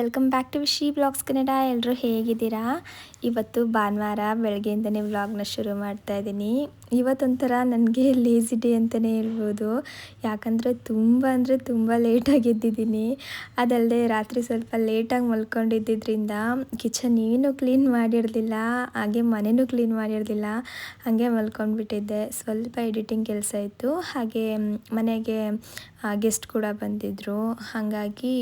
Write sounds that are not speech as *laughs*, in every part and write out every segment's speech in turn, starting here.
Welcome back to Vishi blogs Kannada ಎಲ್ಲರೂ ಹೇಗಿದ್ದೀರಾ? ಇವತ್ತು ಭಾನುವಾರ ಬೆಳಗ್ಗೆಯಿಂದನೇ ವ್ಲಾಗ್ನ ಶುರು ಮಾಡ್ತಾ ಇದ್ದೀನಿ. ಇವತ್ತೊಂಥರ ನನಗೆ ಲೇಸಿ ಡೇ ಅಂತಲೇ ಹೇಳ್ಬೋದು. ಯಾಕಂದರೆ ತುಂಬ ಅಂದರೆ ತುಂಬ ಲೇಟಾಗಿ ಎದ್ದಿದ್ದೀನಿ. ಅದಲ್ಲದೆ ರಾತ್ರಿ ಸ್ವಲ್ಪ ಲೇಟಾಗಿ ಮಲ್ಕೊಂಡಿದ್ದರಿಂದ ಕಿಚನ್ ಏನೂ ಕ್ಲೀನ್ ಮಾಡಿರಲಿಲ್ಲ, ಹಾಗೆ ಮನೆಯೂ ಕ್ಲೀನ್ ಮಾಡಿರಲಿಲ್ಲ, ಹಾಗೆ ಮಲ್ಕೊಂಡ್ಬಿಟ್ಟಿದ್ದೆ. ಸ್ವಲ್ಪ ಎಡಿಟಿಂಗ್ ಕೆಲಸ ಇತ್ತು. ಹಾಗೆ ಮನೆಗೆ ಗೆಸ್ಟ್ ಕೂಡ ಬಂದಿದ್ದರು ಹಾಗಾಗಿ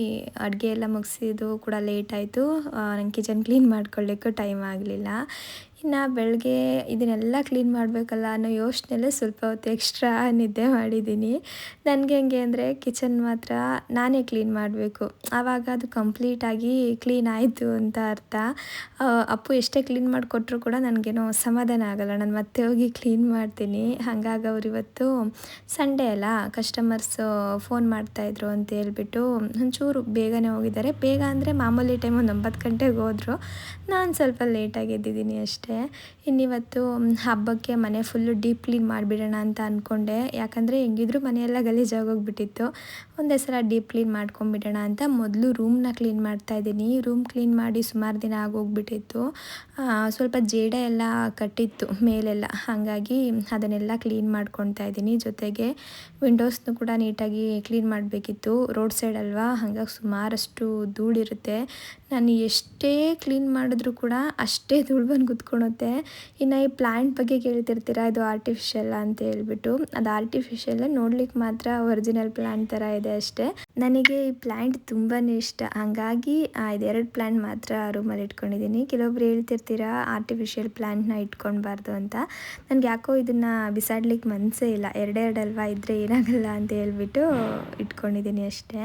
ಅಡುಗೆ ಎಲ್ಲ ಮುಗಿಸಿದ್ದು ಕೂಡ ಲೇಟ್ ಆಯಿತು. ನಂಗೆ ಕಿಚನ್ ಕ್ಲೀನ್ ಮಾಡ್ಕೊಳ್ಳಿಕ್ಕೂ ಟೈಮ್ ಆಗಲಿಲ್ಲ. ಇನ್ನು ಬೆಳಗ್ಗೆ ಇದನ್ನೆಲ್ಲ ಕ್ಲೀನ್ ಮಾಡಬೇಕಲ್ಲ ಅನ್ನೋ ಯೋಚನೆಲ್ಲೇ ಸ್ವಲ್ಪ ಹೊತ್ತು ಎಕ್ಸ್ಟ್ರಾ ನಿದ್ದೆ ಮಾಡಿದ್ದೀನಿ. ನನಗೆ ಹೆಂಗೆ ಅಂದರೆ ಕಿಚನ್ ಮಾತ್ರ ನಾನೇ ಕ್ಲೀನ್ ಮಾಡಬೇಕು. ಆವಾಗ ಅದು ಕಂಪ್ಲೀಟಾಗಿ ಕ್ಲೀನ್ ಆಯಿತು ಅಂತ ಅರ್ಥ. ಅಪ್ಪು ಎಷ್ಟೇ ಕ್ಲೀನ್ ಮಾಡಿಕೊಟ್ರು ಕೂಡ ನನಗೇನೋ ಸಮಾಧಾನ ಆಗಲ್ಲ. ನಾನು ಮತ್ತೆ ಹೋಗಿ ಕ್ಲೀನ್ ಮಾಡ್ತೀನಿ. ಹಾಗಾಗಿ ಅವ್ರು ಇವತ್ತು ಸಂಡೇ ಅಲ್ಲ ಕಸ್ಟಮರ್ಸು ಫೋನ್ ಮಾಡ್ತಾಯಿದ್ರು ಅಂತ ಹೇಳ್ಬಿಟ್ಟು ಒಂಚೂರು ಬೇಗನೆ ಹೋಗಿದ್ದಾರೆ. ಬೇಗ ಅಂದರೆ ಮಾಮೂಲಿ ಟೈಮ್ ಒಂದು ಒಂಬತ್ತು ಗಂಟೆಗೆ ಹೋದರು. ನಾನು ಸ್ವಲ್ಪ ಲೇಟಾಗಿ ಎದ್ದಿದ್ದೀನಿ ಅಷ್ಟೇ. ಇನ್ನಿವತ್ತು ಹಬ್ಬಕ್ಕೆ ಮನೆ ಫುಲ್ಲು ಡೀಪ್ ಕ್ಲೀನ್ ಮಾಡಿಬಿಡೋಣ ಅಂತ ಅಂದ್ಕೊಂಡೆ ಯಾಕಂದರೆ ಹೆಂಗಿದ್ರು ಮನೆಯೆಲ್ಲ ಗಲೀಜಾಗೋಗ್ಬಿಟ್ಟಿತ್ತು ಒಂದೇ ಸಲ ಡೀಪ್ ಕ್ಲೀನ್ ಮಾಡ್ಕೊಂಬಿಡೋಣ ಅಂತ ಮೊದಲು ರೂಮ್ನ ಕ್ಲೀನ್ ಮಾಡ್ತಾಯಿದ್ದೀನಿ ರೂಮ್ ಕ್ಲೀನ್ ಮಾಡಿ ಸುಮಾರು ದಿನ ಆಗೋಗ್ಬಿಟ್ಟಿತ್ತು. ಸ್ವಲ್ಪ ಜೇಡ ಎಲ್ಲ ಕಟ್ಟಿತ್ತು ಮೇಲೆಲ್ಲ. ಹಾಗಾಗಿ ಅದನ್ನೆಲ್ಲ ಕ್ಲೀನ್ ಮಾಡ್ಕೊತಾ ಇದ್ದೀನಿ. ಜೊತೆಗೆ ವಿಂಡೋಸ್ನು ಕೂಡ ನೀಟಾಗಿ ಕ್ಲೀನ್ ಮಾಡಬೇಕಿತ್ತು. ರೋಡ್ ಸೈಡ್ ಅಲ್ವಾ? ಹಾಗಾಗಿ ಸುಮಾರಷ್ಟು ಧೂಳಿರುತ್ತೆ. ನಾನು ಎಷ್ಟೇ ಕ್ಲೀನ್ ಮಾಡಿದ್ರೂ ಕೂಡ ಅಷ್ಟೇ ಧೂಳು ಬಂದು ಕುತ್ಕೊಳುತ್ತೆ ಇನ್ನು ಈ ಪ್ಲ್ಯಾಂಟ್ ಬಗ್ಗೆ ಕೇಳ್ತಿರ್ತೀರಾ? ಇದು ಆರ್ಟಿಫಿಷಿಯಲ್ ಅಂತ ಹೇಳ್ಬಿಟ್ಟು. ಅದು ಆರ್ಟಿಫಿಷಿಯಲ್ ನೋಡ್ಲಿಕ್ಕೆ ಮಾತ್ರ ಒರಿಜಿನಲ್ ಪ್ಲ್ಯಾಂಟ್ ಥರ ಇದೆ ಅಷ್ಟೇ. ನನಗೆ ಈ ಪ್ಲ್ಯಾಂಟ್ ತುಂಬಾ ಇಷ್ಟ. ಹಾಗಾಗಿ ಇದೆರಡು ಪ್ಲ್ಯಾಂಟ್ ಮಾತ್ರ ರೂಮಲ್ಲಿ ಇಟ್ಕೊಂಡಿದ್ದೀನಿ. ಕೆಲವೊಬ್ರು ಹೇಳ್ತಿರ್ತೀರಾ ಆರ್ಟಿಫಿಷಿಯಲ್ ಪ್ಲ್ಯಾಂಟ್ನ ಇಟ್ಕೊಳ್ಬಾರ್ದು ಅಂತ. ನನಗೆ ಯಾಕೋ ಇದನ್ನು ಬಿಸಾಡ್ಲಿಕ್ಕೆ ಮನಸ್ಸೇ ಇಲ್ಲ. ಎರಡೆರಡಲ್ವಾ ಇದ್ದರೆ ಏನಾಗಲ್ಲ ಅಂತ ಹೇಳ್ಬಿಟ್ಟು ಇಟ್ಕೊಂಡಿದ್ದೀನಿ ಅಷ್ಟೇ.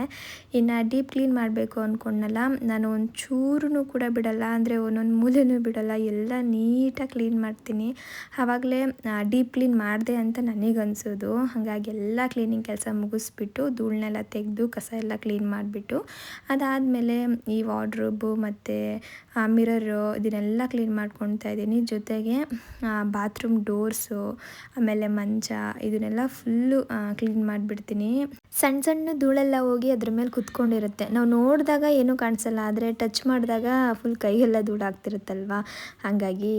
ಇನ್ನು ಡೀಪ್ ಕ್ಲೀನ್ ಮಾಡಬೇಕು ಅಂದ್ಕೊಂಡಲ್ಲ ನಾನು ಒಂದು ಚೂರು ಕೂಡ ಬಿಡಲ್ಲ. ಅಂದರೆ ಒಂದೊಂದು ಮೂಲೆನೂ ಬಿಡಲ್ಲ. ಎಲ್ಲ ನೀಟಾಗಿ ಕ್ಲೀನ್ ಮಾಡ್ತೀನಿ. ಆವಾಗಲೇ ಡೀಪ್ ಕ್ಲೀನ್ ಮಾಡಿದೆ ಅಂತ ನನಗನ್ಸೋದು. ಹಾಗಾಗಿ ಎಲ್ಲ ಕ್ಲೀನಿಂಗ್ ಕೆಲಸ ಮುಗಿಸ್ಬಿಟ್ಟು ಧೂಳನ್ನೆಲ್ಲ ತೆಗೆದು ಕಸ ಎಲ್ಲ ಕ್ಲೀನ್ ಮಾಡಿಬಿಟ್ಟು ಅದಾದಮೇಲೆ ಈ ವಾರ್ಡ್ರೋಬು ಮತ್ತು ಮಿರರು ಇದನ್ನೆಲ್ಲ ಕ್ಲೀನ್ ಮಾಡ್ಕೊತಾ ಇದ್ದೀನಿ. ಜೊತೆಗೆ ಬಾತ್ರೂಮ್ ಡೋರ್ಸು ಆಮೇಲೆ ಮಂಚ ಇದನ್ನೆಲ್ಲ ಫುಲ್ಲು ಕ್ಲೀನ್ ಮಾಡಿಬಿಡ್ತೀನಿ. ಸಣ್ಣ ಸಣ್ಣ ಧೂಳೆಲ್ಲ ಹೋಗಿ ಅದ್ರ ಮೇಲೆ ಕುತ್ಕೊಂಡಿರುತ್ತೆ. ನಾವು ನೋಡಿದಾಗ ಏನೂ ಕಾಣಿಸಲ್ಲ ಆದರೆ ಟಚ್ ಮಾಡಿದಾಗ ಫುಲ್ ಕೈಗೆಲ್ಲ ಧೂಳು ಆಗ್ತಿರುತ್ತಲ್ವ ಹಾಗಾಗಿ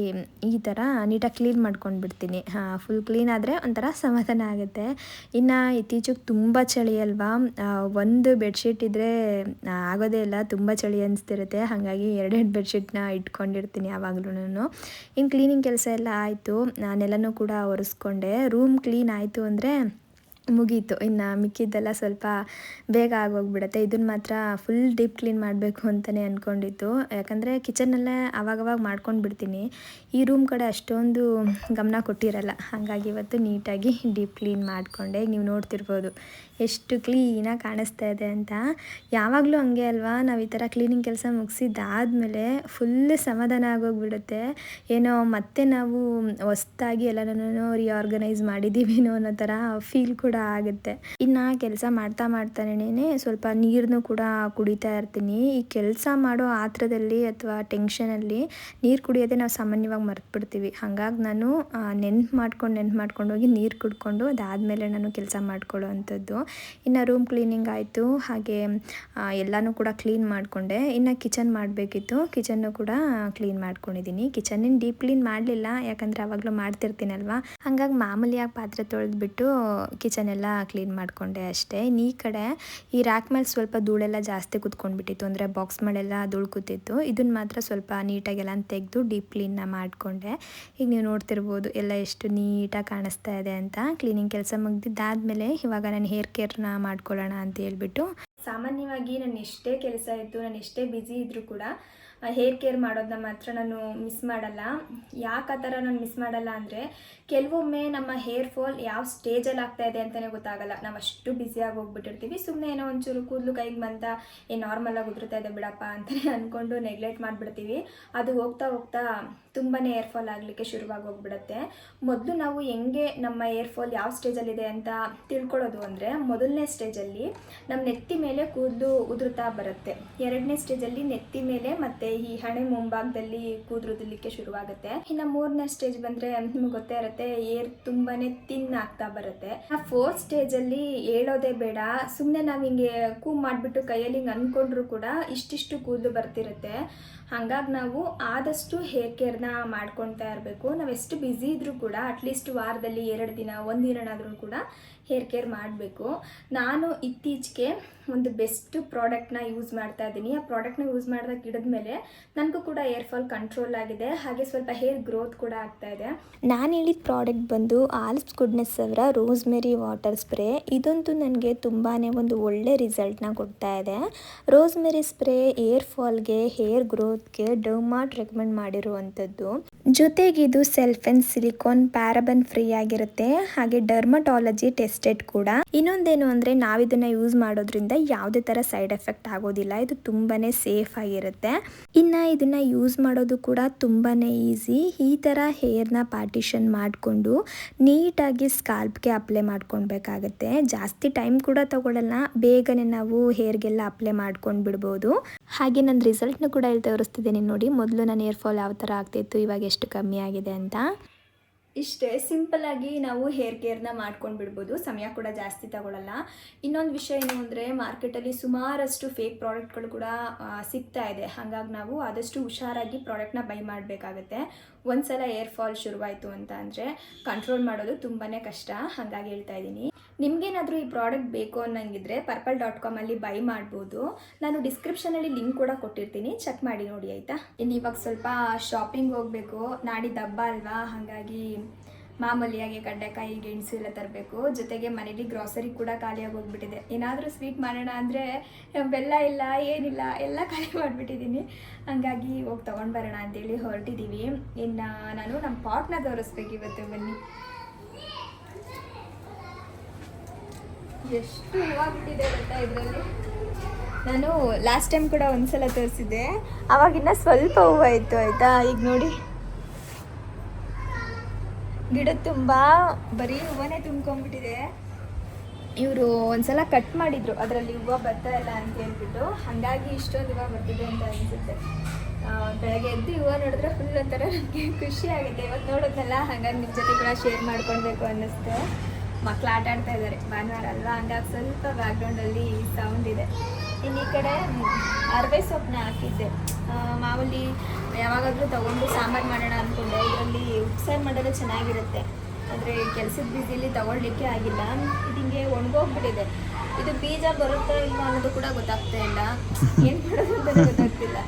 ಈ ಥರ ನೀಟಾಗಿ ಕ್ಲೀನ್ ಮಾಡ್ಕೊಂಡ್ಬಿಡ್ತೀನಿ. ಹಾಂ ಫುಲ್ ಕ್ಲೀನ್ ಆದರೆ ಒಂಥರ ಸಮಾಧಾನ ಆಗುತ್ತೆ. ಇನ್ನು ಇತ್ತೀಚೆಗೆ ತುಂಬ ಚಳಿ ಅಲ್ವಾ? ಆ, ಒಂದು ಬೆಡ್ಶೀಟ್ ಇದ್ದರೆ ಆಗೋದೇ ಇಲ್ಲ. ತುಂಬ ಚಳಿ ಅನಿಸ್ತಿರುತ್ತೆ. ಹಾಗಾಗಿ ಎರಡೆರಡು ಬೆಡ್ಶೀಟ್ನ ಇಟ್ಕೊಂಡಿರ್ತೀನಿ ಯಾವಾಗಲೂ ಇನ್ನು ಕ್ಲೀನಿಂಗ್ ಕೆಲಸ ಎಲ್ಲ ಆಯಿತು. ನಾನೆಲ್ಲನೂ ಕೂಡ ಒರೆಸ್ಕೊಂಡೆ. ರೂಮ್ ಕ್ಲೀನ್ ಆಯಿತು ಅಂದರೆ ಮುಗೀತು. ಇನ್ನು ಮಿಕ್ಕಿದ್ದೆಲ್ಲ ಸ್ವಲ್ಪ ಬೇಗ ಆಗೋಗ್ಬಿಡುತ್ತೆ. ಇದನ್ನು ಮಾತ್ರ ಫುಲ್ ಡೀಪ್ ಕ್ಲೀನ್ ಮಾಡಬೇಕು ಅಂತಲೇ ಅಂದ್ಕೊಂಡಿತ್ತು ಯಾಕಂದರೆ ಕಿಚನಲ್ಲೇ ಆವಾಗವಾಗ ಮಾಡ್ಕೊಂಡು ಬಿಡ್ತೀನಿ ಈ ರೂಮ್ ಕಡೆ ಅಷ್ಟೊಂದು ಗಮನ ಕೊಟ್ಟಿರಲ್ಲ. ಹಾಗಾಗಿ ಇವತ್ತು ನೀಟಾಗಿ ಡೀಪ್ ಕ್ಲೀನ್ ಮಾಡಿಕೊಂಡೆ. ನೀವು ನೋಡ್ತಿರ್ಬೋದು. ಎಷ್ಟು ಕ್ಲೀನಾಗಿ ಕಾಣಿಸ್ತಾ ಇದೆ ಅಂತ. ಯಾವಾಗಲೂ ಹಂಗೆ ಅಲ್ವಾ? ನಾವು ಈ ಥರ ಕ್ಲೀನಿಂಗ್ ಕೆಲಸ ಮುಗಿಸಿದ್ದಾದಮೇಲೆ ಫುಲ್ ಸಮಾಧಾನ ಆಗೋಗ್ಬಿಡುತ್ತೆ. ಏನೋ ಮತ್ತೆ ನಾವು ಹೊಸ್ದಾಗಿ ಎಲ್ಲನೂ ರಿಆರ್ಗನೈಸ್ ಮಾಡಿದ್ದೀವೇನೋ ಅನ್ನೋ ಥರ ಫೀಲ್ ಕೂಡ ಆಗುತ್ತೆ. ಇನ್ನು ಕೆಲಸ ಮಾಡ್ತಾ ಮಾಡ್ತಾನೇ ಸ್ವಲ್ಪ ನೀರನ್ನು ಕೂಡ ಕುಡಿತಾ ಇರ್ತೀನಿ. ಈ ಕೆಲಸ ಮಾಡೋ ಆತ್ರದಲ್ಲಿ ಅಥವಾ ಟೆನ್ಷನಲ್ಲಿ ನೀರು ಕುಡಿಯೋದೇ ನಾವು ಸಾಮಾನ್ಯವಾಗಿ ಮರ್ತ್ಬಿಡ್ತೀವಿ. ಹಾಗಾಗಿ ನಾನು ನೆನ್ಪು ಮಾಡ್ಕೊಂಡು ನೆನ್ಪು ಮಾಡ್ಕೊಂಡು ಹೋಗಿ ನೀರು ಕುಡ್ಕೊಂಡು ಅದಾದಮೇಲೆ ನಾನು ಕೆಲಸ ಮಾಡ್ಕೊಳ್ಳೋ ಅಂಥದ್ದು. ಇನ್ನು ರೂಮ್ ಕ್ಲೀನಿಂಗ್ ಆಯಿತು, ಹಾಗೆ ಎಲ್ಲನೂ ಕೂಡ ಕ್ಲೀನ್ ಮಾಡಿಕೊಂಡೆ. ಇನ್ನು ಕಿಚನ್ ಮಾಡಬೇಕಿತ್ತು. ಕಿಚನ್ನು ಕೂಡ ಕ್ಲೀನ್ ಮಾಡ್ಕೊಂಡಿದ್ದೀನಿ ಕಿಚನ್ನಿನ ಡೀಪ್ ಕ್ಲೀನ್ ಮಾಡಲಿಲ್ಲ, ಯಾಕಂದರೆ ಆವಾಗಲೂ ಮಾಡ್ತಿರ್ತೀನಲ್ವಾ? ಹಾಗಾಗಿ ಮಾಮೂಲಿಯಾಗಿ ಪಾತ್ರೆ ತೊಳೆದ್ಬಿಟ್ಟು ಕಿಚನ್ ಎಲ್ಲ ಕ್ಲೀನ್ ಮಾಡಿಕೊಂಡೆ ಅಷ್ಟೇ. ಈ ಕಡೆ ಈ ರ್ಯಾಕ್ ಮೇಲೆ ಸ್ವಲ್ಪ ಧೂಳೆಲ್ಲ ಜಾಸ್ತಿ ಕುತ್ಕೊಂಡ್ಬಿಟ್ಟಿತ್ತು. ಅಂದರೆ ಬಾಕ್ಸ್ ಮೇಲೆಲ್ಲ ಧೂಳು ಕೂತಿತ್ತು. ಇದನ್ನು ಮಾತ್ರ ಸ್ವಲ್ಪ ನೀಟಾಗೆಲ್ಲ ತೆಗೆದು ಡೀಪ್ ಕ್ಲೀನ್ನ ಮಾಡಿಕೊಂಡೆ. ಈಗ ನೀವು ನೋಡ್ತಿರ್ಬೋದು, ಎಲ್ಲ ಎಷ್ಟು ನೀಟಾಗಿ ಕಾಣಿಸ್ತಾ ಇದೆ ಅಂತ. ಕ್ಲೀನಿಂಗ್ ಕೆಲಸ ಮುಗ್ದಿದ್ದಾದಮೇಲೆ ಇವಾಗ ನಾನು ಹೇರ್ ಕೇರ್ನ ಮಾಡ್ಕೊಳ್ಳೋಣ ಅಂತ ಹೇಳ್ಬಿಟ್ಟು. ಸಾಮಾನ್ಯವಾಗಿ ನಾನು ಎಷ್ಟೇ ಕೆಲಸ ಇತ್ತು ನಾನು ಎಷ್ಟೇ ಬ್ಯುಸಿ ಇದ್ದರೂ ಕೂಡ ಹೇರ್ ಕೇರ್ ಮಾಡೋದನ್ನ ಮಾತ್ರ ನಾನು ಮಿಸ್ ಮಾಡಲ್ಲ. ಯಾಕೆ ಆ ಥರ ನಾನು ಮಿಸ್ ಮಾಡಲ್ಲ ಅಂದರೆ ಕೆಲವೊಮ್ಮೆ ನಮ್ಮ ಹೇರ್ ಫಾಲ್ ಯಾವ ಸ್ಟೇಜಲ್ಲಿ ಆಗ್ತಾ ಇದೆ ಅಂತಲೇ ಗೊತ್ತಾಗಲ್ಲ. ನಾವು ಅಷ್ಟು ಬ್ಯುಸಿಯಾಗಿ ಹೋಗ್ಬಿಟ್ಟಿರ್ತೀವಿ. ಸುಮ್ಮನೆ ಏನೋ ಒಂಚೂರು ಕೂದಲು ಕೈಗೆ ಬಂತ ಏನು ನಾರ್ಮಲಾಗಿ ಉದುರ್ತಾ ಇದೆ ಬಿಡಪ್ಪ ಅಂತಲೇ *laughs* ಅಂದ್ಕೊಂಡು ನೆಗ್ಲೆಕ್ಟ್ ಮಾಡಿಬಿಡ್ತೀವಿ. ಅದು ಹೋಗ್ತಾ ಹೋಗ್ತಾ ತುಂಬಾ ಏರ್ ಫಾಲ್ ಆಗಲಿಕ್ಕೆ ಶುರುವಾಗಿ ಹೋಗ್ಬಿಡುತ್ತೆ. ಮೊದಲು ನಾವು ಹೆಂಗೆ ನಮ್ಮ ಏರ್ ಫಾಲ್ ಯಾವ ಸ್ಟೇಜಲ್ಲಿದೆ ಅಂತ ತಿಳ್ಕೊಳ್ಳೋದು ಅಂದರೆ, ಮೊದಲನೇ ಸ್ಟೇಜಲ್ಲಿ ನಮ್ಮ ನೆತ್ತಿ ಮೇಲೆ ಕೂದಲು ಉದುರುತ್ತಾ ಬರುತ್ತೆ. ಎರಡನೇ ಸ್ಟೇಜಲ್ಲಿ ನೆತ್ತಿ ಮೇಲೆ ಮತ್ತು ಈ ಹಣೆ ಮುಂಭಾಗದಲ್ಲಿ ಕೂದಲು ಉದುರ್ಲಿಕ್ಕೆ ಶುರುವಾಗುತ್ತೆ. ಇನ್ನು ಮೂರನೇ ಸ್ಟೇಜ್ ಬಂದರೆ, ನಿಮ್ಗೆ ಗೊತ್ತೇ ಇರುತ್ತೆ ಏರ್ ತುಂಬಾನೇ ತಿನ್ ಆಗ್ತಾ ಬರುತ್ತೆ. ಆ ಫೋರ್ತ್ ಸ್ಟೇಜಲ್ಲಿ ಹೇಳೋದೇ ಬೇಡ. ಸುಮ್ಮನೆ ನಾವ್ ಹಿಂಗೆ ಕೂ ಮಾಡಿಬಿಟ್ಟು ಕೈಯಲ್ಲಿ ಹಿಂಗೆ ಅನ್ಕೊಂಡ್ರು ಕೂಡ ಇಷ್ಟಿಷ್ಟು ಕೂದಲು ಬರ್ತಿರುತ್ತೆ. ಹಾಗಾಗಿ ನಾವು ಆದಷ್ಟು ಹೇರ್ ಕೇರ್ನ ಮಾಡ್ಕೊತಾ ಇರಬೇಕು. ನಾವು ಎಷ್ಟು ಬ್ಯುಸಿ ಇದ್ರೂ ಕೂಡ ಅಟ್ಲೀಸ್ಟ್ ವಾರದಲ್ಲಿ ಎರಡು ದಿನ, ಒಂದು ದಿನನಾದರೂ ಕೂಡ ಹೇರ್ ಕೇರ್ ಮಾಡಬೇಕು. ನಾನು ಇತ್ತೀಚೆಗೆ ಒಂದು ಬೆಸ್ಟ್ ಪ್ರಾಡಕ್ಟ್ನ ಯೂಸ್ ಮಾಡ್ತಾ ಇದ್ದೀನಿ. ಆ ಪ್ರಾಡಕ್ಟ್ನ ಯೂಸ್ ಮಾಡಿದಾಗ ಗಿಡದ್ಮೇಲೆ ನನಗೂ ಕೂಡ ಏರ್ ಫಾಲ್ ಕಂಟ್ರೋಲ್ ಆಗಿದೆ. ಹಾಗೆ ಸ್ವಲ್ಪ ಹೇರ್ ಗ್ರೋತ್ ಕೂಡ ಆಗ್ತಾ ಇದೆ. ನಾನು ಹೇಳಿದ ಪ್ರಾಡಕ್ಟ್ ಬಂದು ಆಲ್ಸ್ ಗುಡ್ನೆಸ್ ಅವರ ರೋಸ್ಮೆರಿ ವಾಟರ್ ಸ್ಪ್ರೇ ಇದಂತೂ ನನಗೆ ತುಂಬಾ ಒಂದು ಒಳ್ಳೆ ರಿಸಲ್ಟ್ನ ಕೊಡ್ತಾ ಇದೆ. ರೋಸ್ಮೆರಿ ಸ್ಪ್ರೇ ಏರ್ ಫಾಲ್ಗೆ ಹೇರ್ ಗ್ರೋತ್ಗೆ ಡರ್ಮಾಟ್ ರೆಕಮೆಂಡ್ ಮಾಡಿರುವಂಥದ್ದು ಜೊತೆಗೆ ಇದು self and silicone paraben free ಆಗಿರುತ್ತೆ. ಹಾಗೆ ಡರ್ಮಟಾಲಜಿ ಟೆಸ್ಟೆಡ್ ಕೂಡ. ಇನ್ನೊಂದೇನು ಅಂದರೆ ನಾವಿದನ್ನು ಯೂಸ್ ಮಾಡೋದ್ರಿಂದ ಯಾವುದೇ ಥರ ಸೈಡ್ ಎಫೆಕ್ಟ್ ಆಗೋದಿಲ್ಲ. ಇದು ತುಂಬಾನೇ ಸೇಫ್ ಆಗಿರುತ್ತೆ. ಇನ್ನು ಇದನ್ನು ಯೂಸ್ ಮಾಡೋದು ಕೂಡ ತುಂಬಾನೇ ಈಸಿ ಈ ಥರ ಹೇರ್ನ ಪಾರ್ಟಿಷನ್ ಮಾಡಿಕೊಂಡು ನೀಟಾಗಿ ಸ್ಕಾಲ್ಪ್ಗೆ ಅಪ್ಲೈ ಮಾಡ್ಕೊಳ್ಬೇಕಾಗತ್ತೆ. ಜಾಸ್ತಿ ಟೈಮ್ ಕೂಡ ತಗೊಳ್ಳಲ್ಲ ಬೇಗನೆ ನಾವು ಹೇರ್ಗೆಲ್ಲ ಅಪ್ಲೈ ಮಾಡ್ಕೊಂಡು ಬಿಡ್ಬೋದು ಹಾಗೆ ನನ್ನ ರಿಸಲ್ಟ್ನ ಕೂಡ ಇಲ್ಲಿ ತೋರಿಸ್ತಿದ್ದೀನಿ ನೋಡಿ. ಮೊದಲು ನನ್ನ ಹೇರ್ ಫಾಲ್ ಯಾವ ಥರ ಆಗ್ತಿತ್ತು, ಇವಾಗ ಎಷ್ಟು ಕಮ್ಮಿ ಆಗಿದೆ ಅಂತ. ಇಷ್ಟೇ, ಸಿಂಪಲ್ ಆಗಿ ನಾವು ಹೇರ್ ಕೇರ್ನ ಮಾಡ್ಕೊಂಡು ಬಿಡ್ಬೋದು, ಸಮಯ ಕೂಡ ಜಾಸ್ತಿ ತಗೊಳ್ಳಲ್ಲ ಇನ್ನೊಂದು ವಿಷಯ ಏನು ಅಂದರೆ ಮಾರ್ಕೆಟಲ್ಲಿ ಸುಮಾರಷ್ಟು ಫೇಕ್ ಪ್ರಾಡಕ್ಟ್ಗಳು ಕೂಡ ಸಿಗ್ತಾ ಇದೆ. ಹಾಗಾಗಿ ನಾವು ಆದಷ್ಟು ಹುಷಾರಾಗಿ ಪ್ರಾಡಕ್ಟ್ನ ಬೈ ಮಾಡಬೇಕಾಗತ್ತೆ. ಒಂದ್ಸಲ ಏರ್ ಫಾಲ್ ಶುರುವಾಯಿತು ಅಂತ ಅಂದರೆ ಕಂಟ್ರೋಲ್ ಮಾಡೋದು ತುಂಬಾ ಕಷ್ಟ. ಹಾಗಾಗಿ ಹೇಳ್ತಾ ಇದ್ದೀನಿ. ನಿಮ್ಗೇನಾದರೂ ಈ ಪ್ರಾಡಕ್ಟ್ ಬೇಕು ಅನ್ನಂಗಿದ್ರೆ ಪರ್ಪಲ್ ಡಾಟ್ ಕಾಮಲ್ಲಿ ಬೈ ಮಾಡ್ಬೋದು. ನಾನು ಡಿಸ್ಕ್ರಿಪ್ಷನಲ್ಲಿ ಲಿಂಕ್ ಕೂಡ ಕೊಟ್ಟಿರ್ತೀನಿ. ಚೆಕ್ ಮಾಡಿ ನೋಡಿ, ಆಯಿತಾ? ಇನ್ನು ಇವಾಗ ಸ್ವಲ್ಪ ಶಾಪಿಂಗ್ ಹೋಗಬೇಕು. ನಾಡಿದ್ದು ಹಬ್ಬ ಅಲ್ವಾ? ಹಾಗಾಗಿ ಮಾಮೂಲಿಯಾಗಿ ಕಡ್ಡೆಕಾಯಿ ಗೆಣಸು ಎಲ್ಲ ತರಬೇಕು. ಜೊತೆಗೆ ಮನೇಲಿ ಗ್ರಾಸರಿ ಕೂಡ ಖಾಲಿಯಾಗಿ ಹೋಗ್ಬಿಟ್ಟಿದೆ. ಏನಾದರೂ ಸ್ವೀಟ್ ಮಾಡೋಣ ಅಂದರೆ ಬೆಲ್ಲ ಇಲ್ಲ, ಏನಿಲ್ಲ, ಎಲ್ಲ ಖಾಲಿ ಮಾಡಿಬಿಟ್ಟಿದ್ದೀನಿ. ಹಾಗಾಗಿ ಹೋಗಿ ತೊಗೊಂಡು ಬರೋಣ ಅಂತೇಳಿ ಹೊರಟಿದ್ದೀವಿ ಇನ್ನು ನಾನು ನಮ್ಮ ಪಾಟ್ನ ತೋರಿಸ್ಬೇಕು ಇವತ್ತು ಬನ್ನಿ. ಎಷ್ಟು ಗೊತ್ತಾ ಇದರಲ್ಲಿ? ನಾನು ಲಾಸ್ಟ್ ಟೈಮ್ ಕೂಡ ಒಂದ್ಸಲ ತೋರಿಸಿದ್ದೆ. ಅವಾಗಿನ್ನ ಸ್ವಲ್ಪ ಹೂವು ಇತ್ತು, ಆಯ್ತಾ? ಈಗ ನೋಡಿ. ಗಿಡ ತುಂಬ, ಬರೀ ಹೂವನೇ ತುಂಬ್ಕೊಂಡ್ಬಿಟ್ಟಿದೆ. ಇವರು ಒಂದ್ಸಲ ಕಟ್ ಮಾಡಿದ್ರು. ಅದರಲ್ಲಿ ಹೂವು ಬರ್ತಾ ಇಲ್ಲ ಅಂತ ಹೇಳ್ಬಿಟ್ಟು. ಹಾಗಾಗಿ ಇಷ್ಟೊಂದು ಹೂವು ಬರ್ತಿದೆ ಅಂತ ಅನಿಸುತ್ತೆ. ಬೆಳಗ್ಗೆ ಎದ್ದು ಹೂವು ನೋಡಿದ್ರೆ ಫುಲ್ ಒಂಥರ ನನಗೆ ಖುಷಿ ಆಗುತ್ತೆ. ಇವತ್ತು ನೋಡೋದ್ನಲ್ಲ? ಹಾಗಾಗಿ ನಿಮ್ಮ ಜೊತೆ ಕೂಡ ಶೇರ್ ಮಾಡ್ಕೊಳ್ಬೇಕು ಅನ್ನಿಸ್ತು ಮಕ್ಳು ಆಟ ಆಡ್ತಾ ಇದ್ದಾರೆ. ಭಾನುವಾರ ಅಲ್ವಾ? ಹಂಗಾಗಿ ಸ್ವಲ್ಪ ಬ್ಯಾಕ್ಗ್ರೌಂಡಲ್ಲಿ ಸೌಂಡ್ ಇದೆ. ಇನ್ನು ಈ ಕಡೆ ಅರವೆ ಸೊಪ್ಪನ್ನ ಹಾಕಿದ್ದೆ. ಮಾಮೂಲಿ ಯಾವಾಗಾದರೂ ತಗೊಂಡು ಸಾಂಬಾರು ಮಾಡೋಣ ಅಂದ್ಕೊಂಡೆ ಇದರಲ್ಲಿ ಉಪ್ಸಾರು ಮಾಡೋದು ಚೆನ್ನಾಗಿರುತ್ತೆ. ಆದರೆ ಕೆಲಸದ ಬಿಸಿಲಿ ತಗೊಳ್ಲಿಕ್ಕೆ ಆಗಿಲ್ಲ. ಇದು ಹಿಂಗೆ ಒಣಗೋಗ್ಬಿಟ್ಟಿದೆ. ಇದು ಬೀಜ ಬರುತ್ತೋ ಇಲ್ವೋ ಅನ್ನೋದು ಕೂಡ ಗೊತ್ತಾಗ್ತಾ ಇಲ್ಲ. ಏನು ಮಾಡೋದು ಅಂತ ಗೊತ್ತಾಗ್ತಿಲ್ಲ.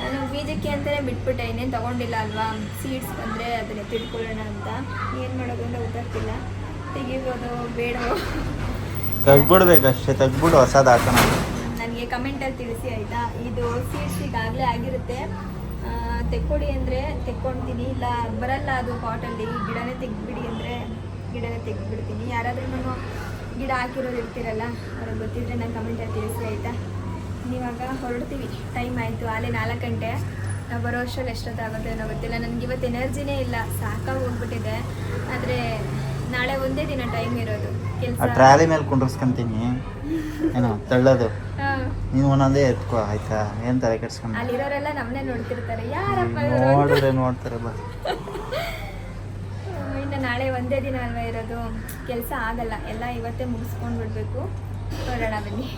ನಾನು ಬೀಜಕ್ಕೆ ಅಂತಲೇ ಬಿಟ್ಬಿಟ್ಟೆ. ಇನ್ನೇನು ತಗೊಂಡಿಲ್ಲ ಅಲ್ವಾ? ಸೀಡ್ಸ್ ಬಂದರೆ ಅದನ್ನ ತಿಳ್ಕೊಳ್ಳೋಣ ಅಂತ. ಏನು ಮಾಡೋದು ಅಂತ ಗೊತ್ತಾಗ್ತಿಲ್ಲ. ತೆಗಿಬೋದು ಬೇಡ ತೆಗ್ಬಿಡ್ಬೇಕಷ್ಟೇ ತೆಗ್ಬಿಡು ಹೊಸದು ಹಾಕೋಣ. ನನಗೆ ಕಮೆಂಟಲ್ಲಿ ತಿಳಿಸಿ ಆಯಿತಾ? ಇದು ಸೀಡ್ಸ್ ಈಗಾಗಲೇ ಆಗಿರುತ್ತೆ. ತೆಕ್ಕೊಡಿ ಅಂದರೆ ತೆಕ್ಕೊಳ್ತೀನಿ ಇಲ್ಲ ಬರಲ್ಲ ಅದು ಪಾಟಲ್ಲಿ. ಗಿಡನೇ ತೆಗ್ದುಬಿಡಿ ಅಂದರೆ ಗಿಡನೇ ತೆಗ್ದುಬಿಡ್ತೀನಿ. ಯಾರಾದ್ರೂ ಗಿಡ ಹಾಕಿರೋದು ಇರ್ತೀರಲ್ಲ ಅವ್ರಿಗೆ ಗೊತ್ತಿದ್ರೆ ನಂಗೆ ಕಮೆಂಟಲ್ಲಿ ತಿಳಿಸಿ ಆಯಿತಾ? ಇವಾಗ ಹೊರಡ್ತೀವಿ. ಟೈಮ್ ಆಯಿತು ಆಲೇ ನಾಲ್ಕು ಗಂಟೆ. ನಾವು ಬರೋ ಅಷ್ಟರಲ್ಲಿ ಎಷ್ಟೊತ್ತಾಗುತ್ತೆ ಅನ್ನೋ ಗೊತ್ತಿಲ್ಲ. ನನಗೆ ಇವತ್ತು ಎನರ್ಜಿನೇ ಇಲ್ಲ. ಸಾಕಾಗಿ ಹೋಗ್ಬಿಟ್ಟಿದೆ. ಆದರೆ ನಾಳೆ ಒಂದೇ ದಿನ ಟೈಮ್ ಇರೋದು ಆ ಟ್ರಾಲಿ ಮೇಲೆ ಕುಂಡ್ರಸ್ಕೊಂತೀನಿ. ಏನೋ ತಳ್ಳೋದು. ನೀವು ಒಂದೊಂದೇ ಎತ್ಕೋ ಆಯ್ತಾ? ಏನ್ ತಲೆ ಕೆಡ್ಸ್ಕೊಂಡು? ಅಲ್ಲಿರೋರೆಲ್ಲ ನಮ್ಮನ್ನೇ ನೋಡ್ತಿರ್ತಾರೆ. ಯಾರಪ್ಪ. ನೋಡಿದ್ರೆ ನೋಡ್ತಾರೆ ಬಾ. ಇನ್ನು ನಾಳೆ ಒಂದೇ ದಿನ ಅಲ್ವಾ ಇರೋದು? ಕೆಲಸ ಆಗಲ್ಲ. ಎಲ್ಲ ಇವತ್ತೇ ಮುಗಿಸ್ಕೊಂಡು ಬಿಡಬೇಕು ಹೊರಡೋಣ ಬನ್ನಿ.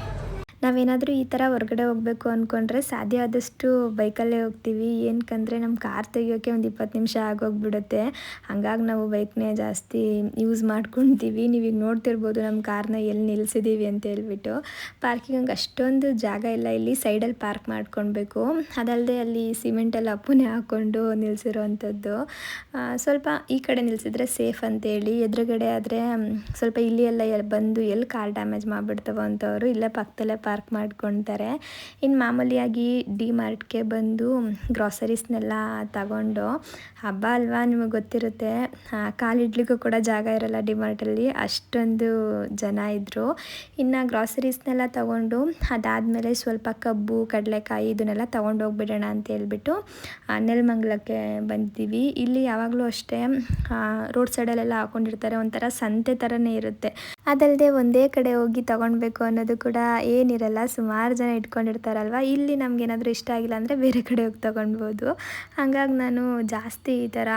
ನಾವೇನಾದರೂ ಈ ಥರ ಹೊರಗಡೆ ಹೋಗಬೇಕು ಅಂದ್ಕೊಂಡ್ರೆ ಸಾಧ್ಯ ಆದಷ್ಟು ಬೈಕಲ್ಲೇ ಹೋಗ್ತೀವಿ. ಏನಕ್ಕಂದರೆ ನಮ್ಮ ಕಾರ್ ತೆಗಿಯೋಕ್ಕೆ ಒಂದು ಇಪ್ಪತ್ತು ನಿಮಿಷ ಆಗೋಗ್ಬಿಡುತ್ತೆ. ಹಾಗಾಗಿ ನಾವು ಬೈಕ್ನೇ ಜಾಸ್ತಿ ಯೂಸ್ ಮಾಡ್ಕೊತೀವಿ. ಈಗ ನೋಡ್ತಿರ್ಬೋದು ನಮ್ಮ ಕಾರ್ನ ಎಲ್ಲಿ ನಿಲ್ಲಿಸಿದ್ದೀವಿ ಅಂತ ಹೇಳ್ಬಿಟ್ಟು. ಪಾರ್ಕಿಂಗ್ ಅಷ್ಟೊಂದು ಜಾಗ ಇಲ್ಲ. ಇಲ್ಲಿ ಸೈಡಲ್ಲಿ ಪಾರ್ಕ್ ಮಾಡ್ಕೊಳ್ಬೇಕು ಅದಲ್ಲದೆ ಅಲ್ಲಿ ಸಿಮೆಂಟಲ್ಲಿ ಅಪ್ಪುನೇ ಹಾಕ್ಕೊಂಡು ನಿಲ್ಲಿಸಿರೋವಂಥದ್ದು ಸ್ವಲ್ಪ ಈ ಕಡೆ ನಿಲ್ಲಿಸಿದ್ರೆ ಸೇಫ್ ಅಂತೇಳಿ. ಎದುರುಗಡೆ ಆದರೆ ಸ್ವಲ್ಪ ಇಲ್ಲಿ ಎಲ್ಲ ಬಂದು ಎಲ್ಲಿ ಕಾರ್ ಡ್ಯಾಮೇಜ್ ಮಾಡಿಬಿಡ್ತಾವೋ ಅಂತವರು, ಇಲ್ಲೇ ಪಕ್ಕದಲ್ಲೇ ಪಾರ್ಕ್ ಪಾರ್ಕ್ ಮಾಡ್ಕೊತಾರೆ. ಇನ್ನು ಮಾಮೂಲಿಯಾಗಿ ಡಿ ಮಾರ್ಟ್ಗೆ ಬಂದು ಗ್ರಾಸರೀಸ್ನೆಲ್ಲ ತಗೊಂಡು, ಹಬ್ಬ ಅಲ್ವಾ ನಿಮಗೆ ಗೊತ್ತಿರುತ್ತೆ ಕಾಲಿಡ್ಲಿಗೂ ಕೂಡ ಜಾಗ ಇರಲ್ಲ ಡಿ ಮಾರ್ಟಲ್ಲಿ ಅಷ್ಟೊಂದು ಜನ ಇದ್ದರು ಇನ್ನು ಗ್ರಾಸರೀಸ್ನೆಲ್ಲ ತಗೊಂಡು, ಅದಾದಮೇಲೆ ಸ್ವಲ್ಪ ಕಬ್ಬು, ಕಡಲೆಕಾಯಿ ಇದನ್ನೆಲ್ಲ ತಗೊಂಡು ಹೋಗ್ಬಿಡೋಣ ಅಂತ ಹೇಳ್ಬಿಟ್ಟು ನೆಲಮಂಗ್ಲಕ್ಕೆ ಬಂದಿದ್ದೀವಿ ಇಲ್ಲಿ ಯಾವಾಗಲೂ ಅಷ್ಟೇ ರೋಡ್ ಸೈಡಲ್ಲೆಲ್ಲ ಹಾಕೊಂಡಿರ್ತಾರೆ, ಒಂಥರ ಸಂತೆ ಥರನೇ ಇರುತ್ತೆ. ಅದಲ್ಲದೆ ಒಂದೇ ಕಡೆ ಹೋಗಿ ತೊಗೊಳ್ಬೇಕು ಅನ್ನೋದು ಕೂಡ ಏನಿರಲ್ಲ, ಸುಮಾರು ಜನ ಇಟ್ಕೊಂಡಿರ್ತಾರಲ್ವ? ಇಲ್ಲಿ ನಮಗೇನಾದರೂ ಇಷ್ಟ ಆಗಿಲ್ಲ ಅಂದರೆ ಬೇರೆ ಕಡೆ ಹೋಗಿ ತೊಗೊಳ್ಬೋದು ಹಾಗಾಗಿ ನಾನು ಜಾಸ್ತಿ ಈ ಥರ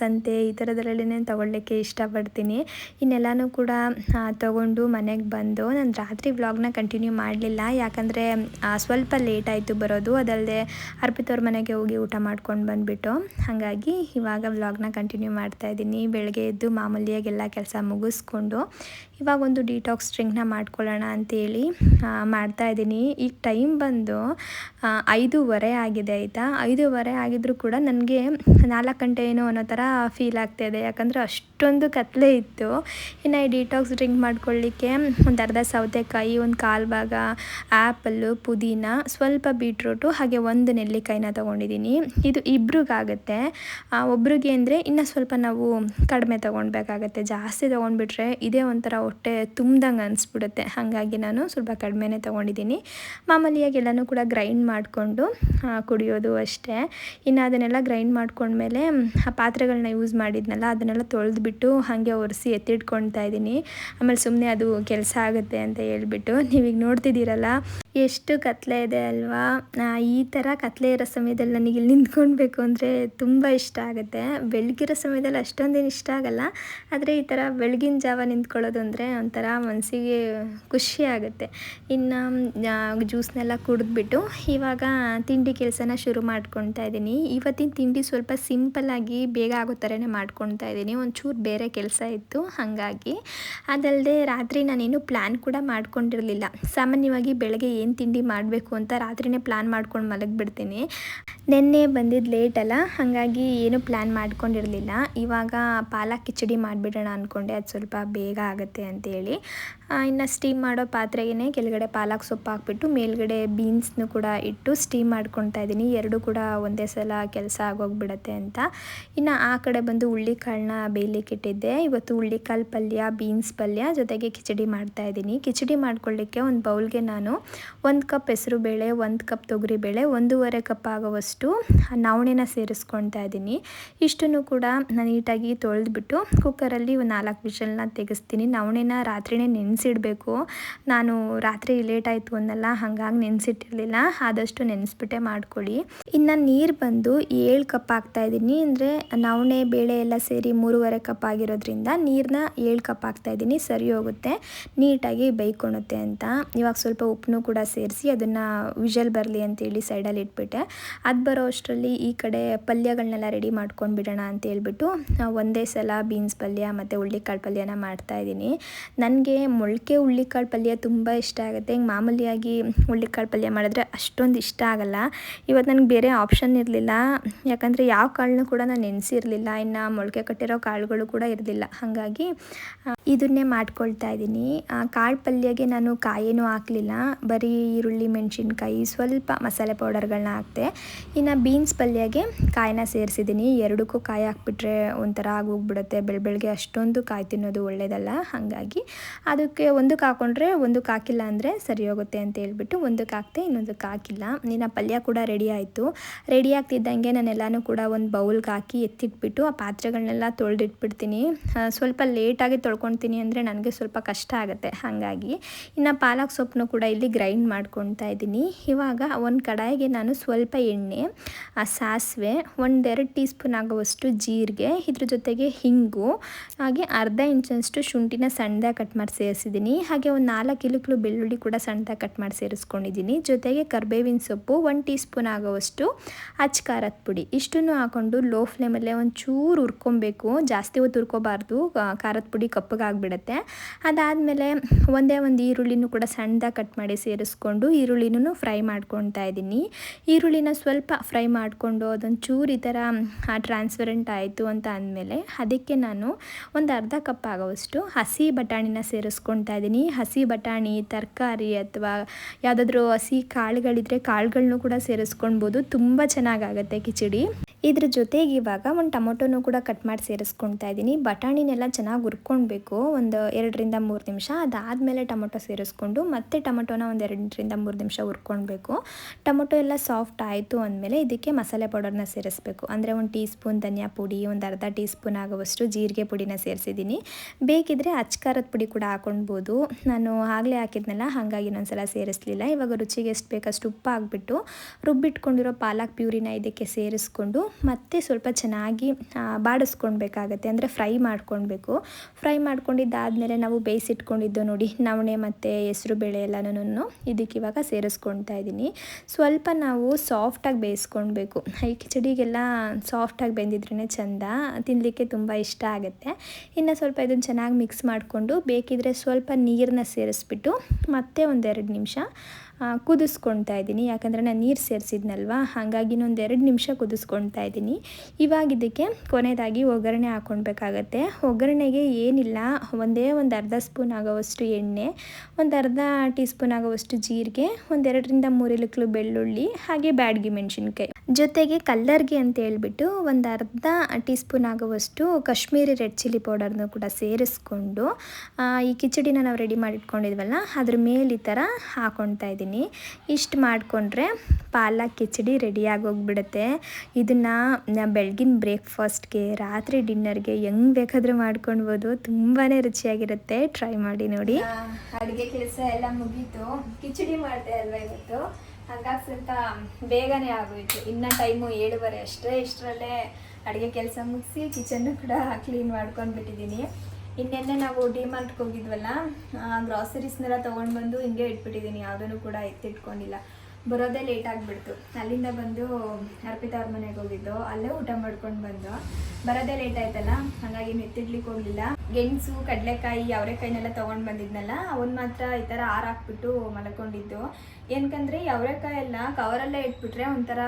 ಸಂತೆ ಈ ಥರದ್ರಲ್ಲೇ ತೊಗೊಳ್ಲಿಕ್ಕೆ ಇಷ್ಟಪಡ್ತೀನಿ. ಇನ್ನೆಲ್ಲನೂ ಕೂಡ ತೊಗೊಂಡು ತಗೊಂಡು ಮನೆಗೆ ಬಂದು ನಾನು ರಾತ್ರಿ ವ್ಲಾಗ್ನ ಕಂಟಿನ್ಯೂ ಮಾಡಲಿಲ್ಲ. ಯಾಕಂದರೆ ಸ್ವಲ್ಪ ಲೇಟ್ ಆಯಿತು ಬರೋದು. ಅದಲ್ಲದೆ ಅರ್ಪಿತವ್ರ ಮನೆಗೆ ಹೋಗಿ ಊಟ ಮಾಡ್ಕೊಂಡು ಬಂದುಬಿಟ್ಟು, ಹಾಗಾಗಿ ಇವಾಗ ವ್ಲಾಗ್ನ ಕಂಟಿನ್ಯೂ ಮಾಡ್ತಾ ಇದ್ದೀನಿ. ಬೆಳಗ್ಗೆ ಎದ್ದು ಮಾಮೂಲಿಯಾಗಿ ಎಲ್ಲ ಕೆಲಸ ಮುಗಿಸ್ಕೊಂಡು ಇವಾಗ ಒಂದು ಡಿಟಾಕ್ಸ್ ಡ್ರಿಂಕ್ನ ಮಾಡ್ಕೊಳ್ಳೋಣ ಅಂತೇಳಿ ಆ, ಮಾಡ್ತಾ ಇದ್ದೀನಿ. ಈಗ ಟೈಮ್ ಬಂದು ಐದೂವರೆ ಆಗಿದೆ ಆಯಿತಾ? ಐದೂವರೆ ಆಗಿದ್ರೂ ಕೂಡ ನನಗೆ ನಾಲ್ಕು ಗಂಟೆ ಏನೋ ಅನ್ನೋ ಥರ ಫೀಲ್ ಆಗ್ತಾಯಿದೆ ಯಾಕಂದರೆ ಅಷ್ಟೊಂದು ಕತ್ಲೆ ಇತ್ತು. ಇನ್ನು ಈ ಡಿಟಾಕ್ಸ್ ಡ್ರಿಂಕ್ ಮಾಡ್ಕೊಳ್ಳಿಕ್ಕೆ ಒಂದು ಅರ್ಧ ಸೌತೆಕಾಯಿ ಒಂದು ಕಾಲು ಭಾಗ ಆ್ಯಪಲ್ಲು ಪುದೀನ ಸ್ವಲ್ಪ ಬೀಟ್ರೂಟು ಹಾಗೆ ಒಂದು ನೆಲ್ಲಿಕಾಯಿನ ತೊಗೊಂಡಿದ್ದೀನಿ. ಇದು ಇಬ್ರಿಗಾಗುತ್ತೆ. ಒಬ್ರಿಗೆ ಅಂದರೆ ಇನ್ನೂ ಸ್ವಲ್ಪ ನಾವು ಕಡಿಮೆ ತೊಗೊಳ್ಬೇಕಾಗತ್ತೆ ಜಾಸ್ತಿ ತೊಗೊಂಡ್ಬಿಟ್ರೆ ಇದೇ ಒಂಥರ ಹೊಟ್ಟೆ ತುಂಬ್ದಂಗೆ ಅನಿಸ್ಬಿಡುತ್ತೆ. ಹಾಗಾಗಿ ನಾನು ಸ್ವಲ್ಪ ಕಡಿಮೆನೇ ತೊಗೊಂಡಿದ್ದೀನಿ. ಮಾಮೂಲಿಯಾಗಿ ಎಲ್ಲನೂ ಕೂಡ ಗ್ರೈಂಡ್ ಮಾಡಿಕೊಂಡು ಕುಡಿಯೋದು ಅಷ್ಟೇ. ಇನ್ನು ಅದನ್ನೆಲ್ಲ ಗ್ರೈಂಡ್ ಮಾಡ್ಕೊಂಡ್ಮೇಲೆ, ಆ ಪಾತ್ರೆಗಳನ್ನ ಯೂಸ್ ಮಾಡಿದ್ನಲ್ಲ, ಅದನ್ನೆಲ್ಲ ತೊಳೆದ್ಬಿಟ್ಟು ಹಾಗೆ ಒರೆಸಿ ಎತ್ತಿಟ್ಕೊಳ್ತಾ ಇದ್ದೀನಿ. ಆಮೇಲೆ ಸುಮ್ಮನೆ ಅದು ಕೆಲಸ ಆಗುತ್ತೆ ಅಂತ ಹೇಳ್ಬಿಟ್ಟು, ನೀವೀಗ ನೋಡ್ತಿದ್ದೀರಲ್ಲ ಎಷ್ಟು ಕತ್ಲೆ ಇದೆ ಅಲ್ವಾ? ಈ ಥರ ಕತ್ಲೆ ಇರೋ ಸಮಯದಲ್ಲಿ ನನಗೆ ಇಲ್ಲಿ ನಿಂತ್ಕೊಳ್ಬೇಕು ಅಂದರೆ ತುಂಬ ಇಷ್ಟ ಆಗುತ್ತೆ. ಬೆಳಗಿರೋ ಸಮಯದಲ್ಲಿ ಅಷ್ಟೊಂದೇನು ಇಷ್ಟ ಆಗಲ್ಲ. ಆದರೆ ಈ ಥರ ಬೆಳಗಿನ ಜಾವ ನಿಂತ್ಕೊಳ್ಳೋದು ಅಂದರೆ ಒಂಥರ ಮನಸ್ಸಿಗೆ ಖುಷಿ ಆಗುತ್ತೆ. ಇನ್ನು ಜ್ಯೂಸ್ನೆಲ್ಲ ಕುಡಿದ್ಬಿಟ್ಟು ಇವಾಗ ತಿಂಡಿ ಕೆಲಸನ ಶುರು ಮಾಡ್ಕೊತಾ ಇದ್ದೀನಿ. ಇವತ್ತಿನ ತಿಂಡಿ ಸ್ವಲ್ಪ ಸಿಂಪಲ್ಲಾಗಿ ಬೇಗ ಆಗೋ ಥರನೇ ಮಾಡ್ಕೊತಾ ಇದ್ದೀನಿ. ಒಂಚೂರು ಬೇರೆ ಕೆಲಸ ಇತ್ತು, ಹಾಗಾಗಿ. ಅದಲ್ಲದೆ ರಾತ್ರಿ ನಾನೇನು ಪ್ಲ್ಯಾನ್ ಕೂಡ ಮಾಡ್ಕೊಂಡಿರಲಿಲ್ಲ. ಸಾಮಾನ್ಯವಾಗಿ ಬೆಳಗ್ಗೆ ಏನು ತಿಂಡಿ ಮಾಡಬೇಕು ಅಂತ ರಾತ್ರಿನೇ ಪ್ಲ್ಯಾನ್ ಮಾಡ್ಕೊಂಡು ಮಲಗಿಬಿಡ್ತೀನಿ. ನಿನ್ನೆ ಬಂದಿದ್ದು ಅಲ್ಲ, ಹಾಗಾಗಿ ಏನು ಪ್ಲ್ಯಾನ್ ಮಾಡ್ಕೊಂಡಿರಲಿಲ್ಲ. ಇವಾಗ ಪಾಲಕ್ ಕಿಚಡಿ ಮಾಡಿಬಿಡೋಣ ಅಂದ್ಕೊಂಡೆ ಅದು ಸ್ವಲ್ಪ ಬೇಗ ಆಗುತ್ತೆ ಅಂತೇಳಿ. ಇನ್ನು ಸ್ಟೀಮ್ ಮಾಡೋ ಪಾತ್ರೆಗೇ ಕೆಳಗಡೆ ಪಾಲಕ್ ಸೊಪ್ಪು ಹಾಕ್ಬಿಟ್ಟು, ಮೇಲ್ಗಡೆ ಬೀನ್ಸ್ನು ಕೂಡ ಇಟ್ಟು ಸ್ಟೀಮ್ ಮಾಡ್ಕೊತಾ ಇದ್ದೀನಿ. ಎರಡು ಕೂಡ ಒಂದೇ ಸಲ ಕೆಲಸ ಆಗೋಗ್ಬಿಡತ್ತೆ ಅಂತ. ಇನ್ನು ಆ ಕಡೆ ಬಂದು ಹುಳ್ಳಿಕಾಳನ್ನ ಬೇಯಲಿಕ್ಕೆ ಇಟ್ಟಿದ್ದೆ. ಇವತ್ತು ಹುಳ್ಳಿಕಾಳು ಪಲ್ಯ ಬೀನ್ಸ್ ಪಲ್ಯ ಜೊತೆಗೆ ಕಿಚಡಿ ಮಾಡ್ತಾ ಇದ್ದೀನಿ. ಕಿಚಡಿ ಮಾಡ್ಕೊಳ್ಳಿಕ್ಕೆ ಒಂದು ಬೌಲ್ಗೆ ನಾನು ಒಂದು ಕಪ್ ಹೆಸರುಬೇಳೆ ಒಂದು ಕಪ್ ತೊಗರಿಬೇಳೆ ಒಂದೂವರೆ ಕಪ್ ಆಗೋವಷ್ಟು ನವಣೆನ ಸೇರಿಸ್ಕೊಳ್ತಾ ಇದ್ದೀನಿ ಇಷ್ಟನ್ನು ಕೂಡ ನಾನು ನೀಟಾಗಿ ತೊಳೆದ್ಬಿಟ್ಟು ಕುಕ್ಕರಲ್ಲಿ ಒಂದು ನಾಲ್ಕು ವಿಷಲ್ನ ತೆಗೆಸ್ತೀನಿ. ನವಣೆನ ರಾತ್ರಿನೇ ನೆನೆಸಿಡಬೇಕು. ನಾನು ರಾತ್ರಿ ಲೇಟ್ ಆಯಿತು ಅನ್ನಲ್ಲ, ಹಾಗಾಗಿ ನೆನೆಸಿಟ್ಟಿರಲಿಲ್ಲ. ಆದಷ್ಟು ನೆನೆಸ್ಬಿಟ್ಟೆ ಮಾಡ್ಕೊಳ್ಳಿ. ಇನ್ನು ನೀರು ಬಂದು ಏಳು ಕಪ್ ಹಾಕ್ತಾ ಇದ್ದೀನಿ ಅಂದರೆ ನವಣೆ, ಬೇಳೆ ಎಲ್ಲ ಸೇರಿ ಮೂರುವರೆ ಕಪ್ ಆಗಿರೋದ್ರಿಂದ ನೀರನ್ನ ಏಳು ಕಪ್ ಹಾಕ್ತಾ ಇದ್ದೀನಿ ಸರಿ ಹೋಗುತ್ತೆ. ನೀಟಾಗಿ ಬೇಯ್ಕೊಳುತ್ತೆ ಅಂತ. ಇವಾಗ ಸ್ವಲ್ಪ ಉಪ್ಪನ್ನು ಕೂಡ ಸೇರಿಸಿ ಅದನ್ನು ವಿಷಲ್ ಬರಲಿ ಅಂತೇಳಿ ಸೈಡಲ್ಲಿ ಇಟ್ಬಿಟ್ಟೆ. ಅದು ಬರೋ ಅಷ್ಟರಲ್ಲಿ ಈ ಕಡೆ ಪಲ್ಯಗಳನ್ನೆಲ್ಲ ರೆಡಿ ಮಾಡ್ಕೊಂಡು ಬಿಡೋಣ ಅಂತ ಹೇಳ್ಬಿಟ್ಟು ಒಂದೇ ಸಲ ಬೀನ್ಸ್ ಪಲ್ಯ ಮತ್ತು ಹುಳ್ಳಿಕಾಳು ಪಲ್ಯನ ಮಾಡ್ತಾ ಇದ್ದೀನಿ. ನನಗೆ ಮೊಳಕೆ ಹುಳ್ಳಿಕಾಳು ಪಲ್ಯ ತುಂಬ ಇಷ್ಟ ಆಗುತ್ತೆ. ಹಿಂಗೆ ಮಾಮೂಲಿಯಾಗಿ ಹುಳ್ಳಿಕಾಳು ಪಲ್ಯ ಮಾಡಿದ್ರೆ ಅಷ್ಟೊಂದು ಇಷ್ಟ ಆಗಲ್ಲ. ಇವತ್ತು ನನಗೆ ಬೇರೆ ಆಪ್ಷನ್ ಇರಲಿಲ್ಲ. ಯಾಕಂದರೆ ಯಾವ ಕಾಳನ್ನು ಕೂಡ ನಾನು ನೆನೆಸಿರಲಿಲ್ಲ. ಇನ್ನು ಮೊಳಕೆ ಕಟ್ಟಿರೋ ಕಾಳುಗಳು ಕೂಡ ಇರಲಿಲ್ಲ. ಹಾಗಾಗಿ ಇದನ್ನೇ ಮಾಡ್ಕೊಳ್ತಾ ಇದ್ದೀನಿ. ಕಾಳು ಪಲ್ಯಗೆ ನಾನು ಕಾಯೇನೂ ಹಾಕಲಿಲ್ಲ. ಬರೀ ಈರುಳ್ಳಿ, ಮೆಣಸಿನ್ಕಾಯಿ, ಸ್ವಲ್ಪ ಮಸಾಲೆ ಪೌಡರ್ಗಳನ್ನ ಹಾಕ್ತೆ ಇನ್ನು ಬೀನ್ಸ್ ಪಲ್ಯಗೆ ಕಾಯನ್ನ ಸೇರಿಸಿದ್ದೀನಿ. ಎರಡಕ್ಕೂ ಕಾಯಿ ಹಾಕ್ಬಿಟ್ರೆ ಒಂಥರ ಆಗೋಗ್ಬಿಡುತ್ತೆ. ಬೆಳ ಬೆಳಗ್ಗೆ ಅಷ್ಟೊಂದು ಕಾಯಿ ತಿನ್ನೋದು ಒಳ್ಳೆಯದಲ್ಲ ಹಾಗಾಗಿ ಅದಕ್ಕೆ ಒಂದಕ್ಕೆ ಹಾಕೊಂಡ್ರೆ ಒಂದಕ್ಕೆ ಹಾಕಿಲ್ಲ ಅಂದರೆ ಸರಿ ಹೋಗುತ್ತೆ ಅಂತ ಹೇಳ್ಬಿಟ್ಟು ಒಂದಕ್ಕೆ ಹಾಕ್ತೆ ಇನ್ನೊಂದಕ್ಕೆ ಹಾಕಿಲ್ಲ. ಇನ್ನು ಪಲ್ಯ ಕೂಡ ರೆಡಿ ಆಯಿತು. ರೆಡಿ ಆಗ್ತಿದ್ದಂಗೆ ನಾನೆಲ್ಲನೂ ಕೂಡ ಒಂದು ಬೌಲ್ಗೆ ಹಾಕಿ ಎತ್ತಿಟ್ಬಿಟ್ಟು ಆ ಪಾತ್ರೆಗಳನ್ನೆಲ್ಲ ತೊಳೆದಿಟ್ಬಿಡ್ತೀನಿ. ಸ್ವಲ್ಪ ಲೇಟಾಗಿ ತೊಳ್ಕೊತೀನಿ ಅಂದರೆ ನನಗೆ ಸ್ವಲ್ಪ ಕಷ್ಟ ಆಗುತ್ತೆ. ಹಾಗಾಗಿ ಇನ್ನು ಪಾಲಕ್ ಸೊಪ್ಪನ್ನು ಕೂಡ ಇಲ್ಲಿ ಗ್ರೈಂಡ್ ಮಾಡ್ಕೊತಾ ಇದ್ದೀನಿ. ಇವಾಗ ಒಂದು ಕಡಾಯಿಗೆ ನಾನು ಸ್ವಲ್ಪ ಎಣ್ಣೆ, ಆ ಸಾಸಿವೆ, ಒಂದೆರಡು ಟೀ ಸ್ಪೂನ್ ಆಗುವಷ್ಟು ಜೀರಿಗೆ, ಇದ್ರ ಜೊತೆಗೆ ಹಿಂಗು, ಹಾಗೆ ಅರ್ಧ ಇಂಚಷ್ಟು ಶುಂಠಿನ ಸಣ್ಣದಾಗಿ ಕಟ್ ಮಾಡಿ ಸೇರಿಸಿದ್ದೀನಿ. ಹಾಗೆ ಒಂದು ನಾಲ್ಕು ಇಲುಕಲು ಬೆಳ್ಳುಳ್ಳಿ ಕೂಡ ಸಣ್ಣದಾಗಿ ಕಟ್ ಮಾಡಿ ಸೇರಿಸ್ಕೊಂಡಿದ್ದೀನಿ. ಜೊತೆಗೆ ಕರ್ಬೇವಿನ ಸೊಪ್ಪು ಒಂದು ಟೀ ಸ್ಪೂನ್ ಆಗೋವಷ್ಟು ಅಚ್ಚ ಖಾರದ ಪುಡಿ. ಇಷ್ಟನ್ನು ಹಾಕೊಂಡು ಲೋ ಫ್ಲೇಮಲ್ಲೇ ಒಂಚೂರು ಹುರ್ಕೊಬೇಕು. ಜಾಸ್ತಿ ಹೊತ್ತು ಹುರ್ಕೋಬಾರ್ದು. ಖಾರದ ಪುಡಿ ಕಪ್ಪಗೆ ಆಗಿಬಿಡುತ್ತೆ ಅದಾದಮೇಲೆ ಒಂದೇ ಒಂದು ಈರುಳ್ಳಿನೂ ಕೂಡ ಸಣ್ಣದಾಗಿ ಕಟ್ ಮಾಡಿ ಸೇರಿಸ್ಕೊಂಡು ಈರುಳ್ಳಿನೂ ಫ್ರೈ ಮಾಡ್ಕೊತಾ ಇದ್ದೀನಿ. ಈರುಳ್ಳಿನ ಸ್ವಲ್ಪ ಫ್ರೈ ಮಾಡಿಕೊಂಡು ಅದೊಂದು ಚೂರು ಈ ಥರ ಟ್ರಾನ್ಸ್ಪರೆಂಟ್ ಆಯಿತು ಅಂತ ಅಂದಮೇಲೆ ಅದಕ್ಕೆ ನಾನು ಒಂದು ಅರ್ಧ ಕಪ್ ಆಗೋವಷ್ಟು ಹಸಿ ಬಟಾಣಿನ ಸೇರಿಸ್ಕೊತಾ ಇದ್ದೀನಿ. ಹಸಿ ಬಟಾಣಿ, ತರಕಾರಿ ಅಥವಾ ಯಾವುದಾದ್ರೂ ಹಸಿ ಕಾಳುಗಳಿದ್ರೆ ಕಾಳುಗಳನ್ನೂ ಕೂಡ ಸೇರಿಸ್ಕೊಳ್ಬೋದು. ತುಂಬ ಚೆನ್ನಾಗಾಗತ್ತೆ ಕಿಚಡಿ. ಇದ್ರ ಜೊತೆಗೆ ಇವಾಗ ಒಂದು ಟೊಮೊಟೊನೂ ಕೂಡ ಕಟ್ ಮಾಡಿ ಸೇರಿಸ್ಕೊತಾ ಇದ್ದೀನಿ. ಬಟಾಣಿನೆಲ್ಲ ಚೆನ್ನಾಗಿ ಹುರ್ಕೊಳ್ಬೇಕು. ಒಂದು ಎರಡರಿಂದ ಮೂರು ನಿಮಿಷ ಅದಾದಮೇಲೆ ಟೊಮೊಟೊ ಸೇರಿಸ್ಕೊಂಡು ಮತ್ತೆ ಟೊಮೊಟೊನ ಒಂದು ಎರಡರಿಂದ ಮೂರು ನಿಮಿಷ ಹುರ್ಕೊಳ್ಬೇಕು. ಟೊಮೊಟೊ ಎಲ್ಲ ಸಾಫ್ಟ್ ಆಯಿತು ಅಂದಮೇಲೆ ಇದಕ್ಕೆ ಮಸಾಲೆ ಪೌಡರ್ನ ಸೇರಿಸ್ಬೇಕು. ಅಂದರೆ ಒಂದು ಟೀ ಸ್ಪೂನ್ ಧನಿಯಾ ಪುಡಿ, ಒಂದು ಅರ್ಧ ಟೀ ಸ್ಪೂನ್ ಆಗುವಷ್ಟು ಜೀರಿಗೆ ಪುಡಿನ ಸೇರಿಸಿದ್ದೀನಿ. ಬೇಕಿದ್ರೆ ಅಚ್ಕಾರದ ಪುಡಿ ಕೂಡ ಹಾಕೊಳ್ಬೋದು. ನಾನು ಆಗಲೇ ಹಾಕಿದ್ನಲ್ಲ, ಹಾಗಾಗಿ ಇನ್ನೊಂದ್ಸಲ ಸೇರಿಸಲಿಲ್ಲ. ಇವಾಗ ರುಚಿಗೆ ಎಷ್ಟು ಬೇಕಷ್ಟು ಉಪ್ಪು ಹಾಕ್ಬಿಟ್ಟು ರುಬ್ಬಿಟ್ಕೊಂಡಿರೋ ಪಾಲಕ್ ಪ್ಯೂರಿನ ಇದಕ್ಕೆ ಸೇರಿಸ್ಕೊಂಡು ಮತ್ತೆ ಸ್ವಲ್ಪ ಚೆನ್ನಾಗಿ ಬಾಡಿಸ್ಕೊಳ್ಬೇಕಾಗತ್ತೆ. ಅಂದರೆ ಫ್ರೈ ಮಾಡ್ಕೊಳ್ಬೇಕು. ಫ್ರೈ ಮಾಡ್ಕೊಂಡಿದ್ದಾದಮೇಲೆ ನಾವು ಬೇಯಿಸಿಟ್ಕೊಂಡಿದ್ದು ನೋಡಿ, ನವಣೆ ಮತ್ತು ಹೆಸರು ಬೇಳೆ ಎಲ್ಲನೂ ಇದಕ್ಕೆ ಇವಾಗ ಸೇರಿಸ್ಕೊಳ್ತಾ ಇದ್ದೀನಿ. ಸ್ವಲ್ಪ ನಾವು ಸಾಫ್ಟಾಗಿ ಬೇಯಿಸ್ಕೊಳ್ಬೇಕು. ಈ ಕಿಚಡಿಗೆಲ್ಲ ಸಾಫ್ಟಾಗಿ ಬೆಂದಿದ್ರೇ ಚೆಂದ ತಿನ್ನಲಿಕ್ಕೆ ತುಂಬ ಇಷ್ಟ ಆಗುತ್ತೆ. ಇನ್ನು ಸ್ವಲ್ಪ ಇದನ್ನು ಚೆನ್ನಾಗಿ ಮಿಕ್ಸ್ ಮಾಡಿಕೊಂಡು ಬೇಕಿದ್ರೆ ಸ್ವಲ್ಪ ನೀರನ್ನ ಸೇರಿಸ್ಬಿಟ್ಟು ಮತ್ತೆ ಒಂದೆರಡು ನಿಮಿಷ ಕುದಿಸ್ಕೊಳ್ತಾ ಇದ್ದೀನಿ. ಯಾಕಂದರೆ ನಾನು ನೀರು ಸೇರಿಸಿದ್ನಲ್ವ? ಹಾಗಾಗಿ ಇನ್ನೊಂದು ಎರಡು ನಿಮಿಷ ಕುದಿಸ್ಕೊಳ್ತಾ ಇದ್ದೀನಿ. ಇವಾಗ ಇದಕ್ಕೆ ಕೊನೆಯದಾಗಿ ಒಗ್ಗರಣೆ ಹಾಕ್ಕೊಳ್ಬೇಕಾಗತ್ತೆ ಒಗ್ಗರಣೆಗೆ ಏನಿಲ್ಲ, ಒಂದೇ ಒಂದು ಅರ್ಧ ಸ್ಪೂನ್ ಆಗೋವಷ್ಟು ಎಣ್ಣೆ, ಒಂದು ಅರ್ಧ ಟೀ ಸ್ಪೂನ್ ಆಗೋವಷ್ಟು ಜೀರಿಗೆ ಒಂದೆರಡರಿಂದ ಮೂರು ಇಲಕ್ಲು ಬೆಳ್ಳುಳ್ಳಿ, ಹಾಗೆ ಬ್ಯಾಡ್ಗಿ ಮೆಣಸಿನ್ಕಾಯಿ. ಜೊತೆಗೆ ಕಲ್ಲರ್ಗೆ ಅಂತ ಹೇಳ್ಬಿಟ್ಟು ಒಂದು ಅರ್ಧ ಟೀ ಸ್ಪೂನ್ ಆಗುವಷ್ಟು ಕಾಶ್ಮೀರಿ ರೆಡ್ ಚಿಲ್ಲಿ ಪೌಡರ್ನು ಕೂಡ ಸೇರಿಸ್ಕೊಂಡು ಈ ಕಿಚಡಿನ ನಾವು ರೆಡಿ ಮಾಡಿಟ್ಕೊಂಡಿದ್ವಲ್ಲ, ಅದ್ರ ಮೇಲೆ ಈ ಥರ ಹಾಕೊಳ್ತಾ ಇದ್ದೀನಿ. ಇಷ್ಟು ಮಾಡಿಕೊಂಡ್ರೆ ಪಾಲಕ್ ಕಿಚಡಿ ರೆಡಿಯಾಗಿ ಹೋಗ್ಬಿಡುತ್ತೆ ಇದನ್ನು ಬೆಳಗಿನ ಬ್ರೇಕ್ಫಾಸ್ಟ್ಗೆ, ರಾತ್ರಿ ಡಿನ್ನರ್ಗೆ ಹೆಂಗೆ ಬೇಕಾದರೂ ಮಾಡ್ಕೊಳ್ಬೋದು ತುಂಬಾ ರುಚಿಯಾಗಿರುತ್ತೆ. ಟ್ರೈ ಮಾಡಿ ನೋಡಿ. ಅಡುಗೆ ಕೆಲಸ ಎಲ್ಲ ಮುಗೀತು. ಕಿಚಡಿ ಮಾಡಿದೆ ಅಲ್ವಾ ಇವತ್ತು? ಹಾಗಾಗಿ ಸ್ವಲ್ಪ ಬೇಗನೆ ಆಗೋಯ್ತು. ಇನ್ನು ಟೈಮು ಏಳುವರೆ ಅಷ್ಟೇ. ಇಷ್ಟರಲ್ಲೇ ಅಡುಗೆ ಕೆಲಸ ಮುಗಿಸಿ ಕಿಚನ್ನು ಕೂಡ ಕ್ಲೀನ್ ಮಾಡ್ಕೊಂಡು ಬಿಟ್ಟಿದ್ದೀನಿ ಇನ್ನೆನ್ನೆ ನಾವು ಡಿಮಾರ್ಟ್ಗೆ ಹೋಗಿದ್ವಲ್ಲ ಗ್ರಾಸರೀಸ್ನೆಲ್ಲ ತೊಗೊಂಡು ಬಂದು ಹಿಂಗೆ ಇಟ್ಬಿಟ್ಟಿದ್ದೀನಿ ಯಾವುದನ್ನು ಕೂಡ ಎತ್ತಿಟ್ಕೊಂಡಿಲ್ಲ ಬರೋದೇ ಲೇಟ್ ಆಗಿಬಿಡ್ತು. ಅಲ್ಲಿಂದ ಬಂದು ಅರ್ಪಿತಾ ಅವ್ರ ಮನೆಗೆ ಹೋಗಿದ್ದು. ಅಲ್ಲೇ ಊಟ ಮಾಡ್ಕೊಂಡು ಬಂದು. ಬರೋದೇ ಲೇಟ್ ಆಯ್ತಲ್ಲ, ಹಾಗಾಗಿ ನೆತ್ತಿಡ್ಲಿಕ್ಕೆ ಹೋಗಲಿಲ್ಲ. ಗೆಣಸು, ಕಡಲೆಕಾಯಿ ಅವರೆಕಾಯಿನೆಲ್ಲ ತೊಗೊಂಡು ಬಂದಿದ್ನಲ್ಲ, ಅವನ್ ಮಾತ್ರ ಈ ಥರ ಆರು ಹಾಕ್ಬಿಟ್ಟು ಮಲ್ಕೊಂಡಿದ್ದು. ಏನಕಂದ್ರೆ ಈ ಅವರೆಕಾಯಿ ಎಲ್ಲ ಕವರಲ್ಲೇ ಇಟ್ಬಿಟ್ರೆ ಒಂಥರ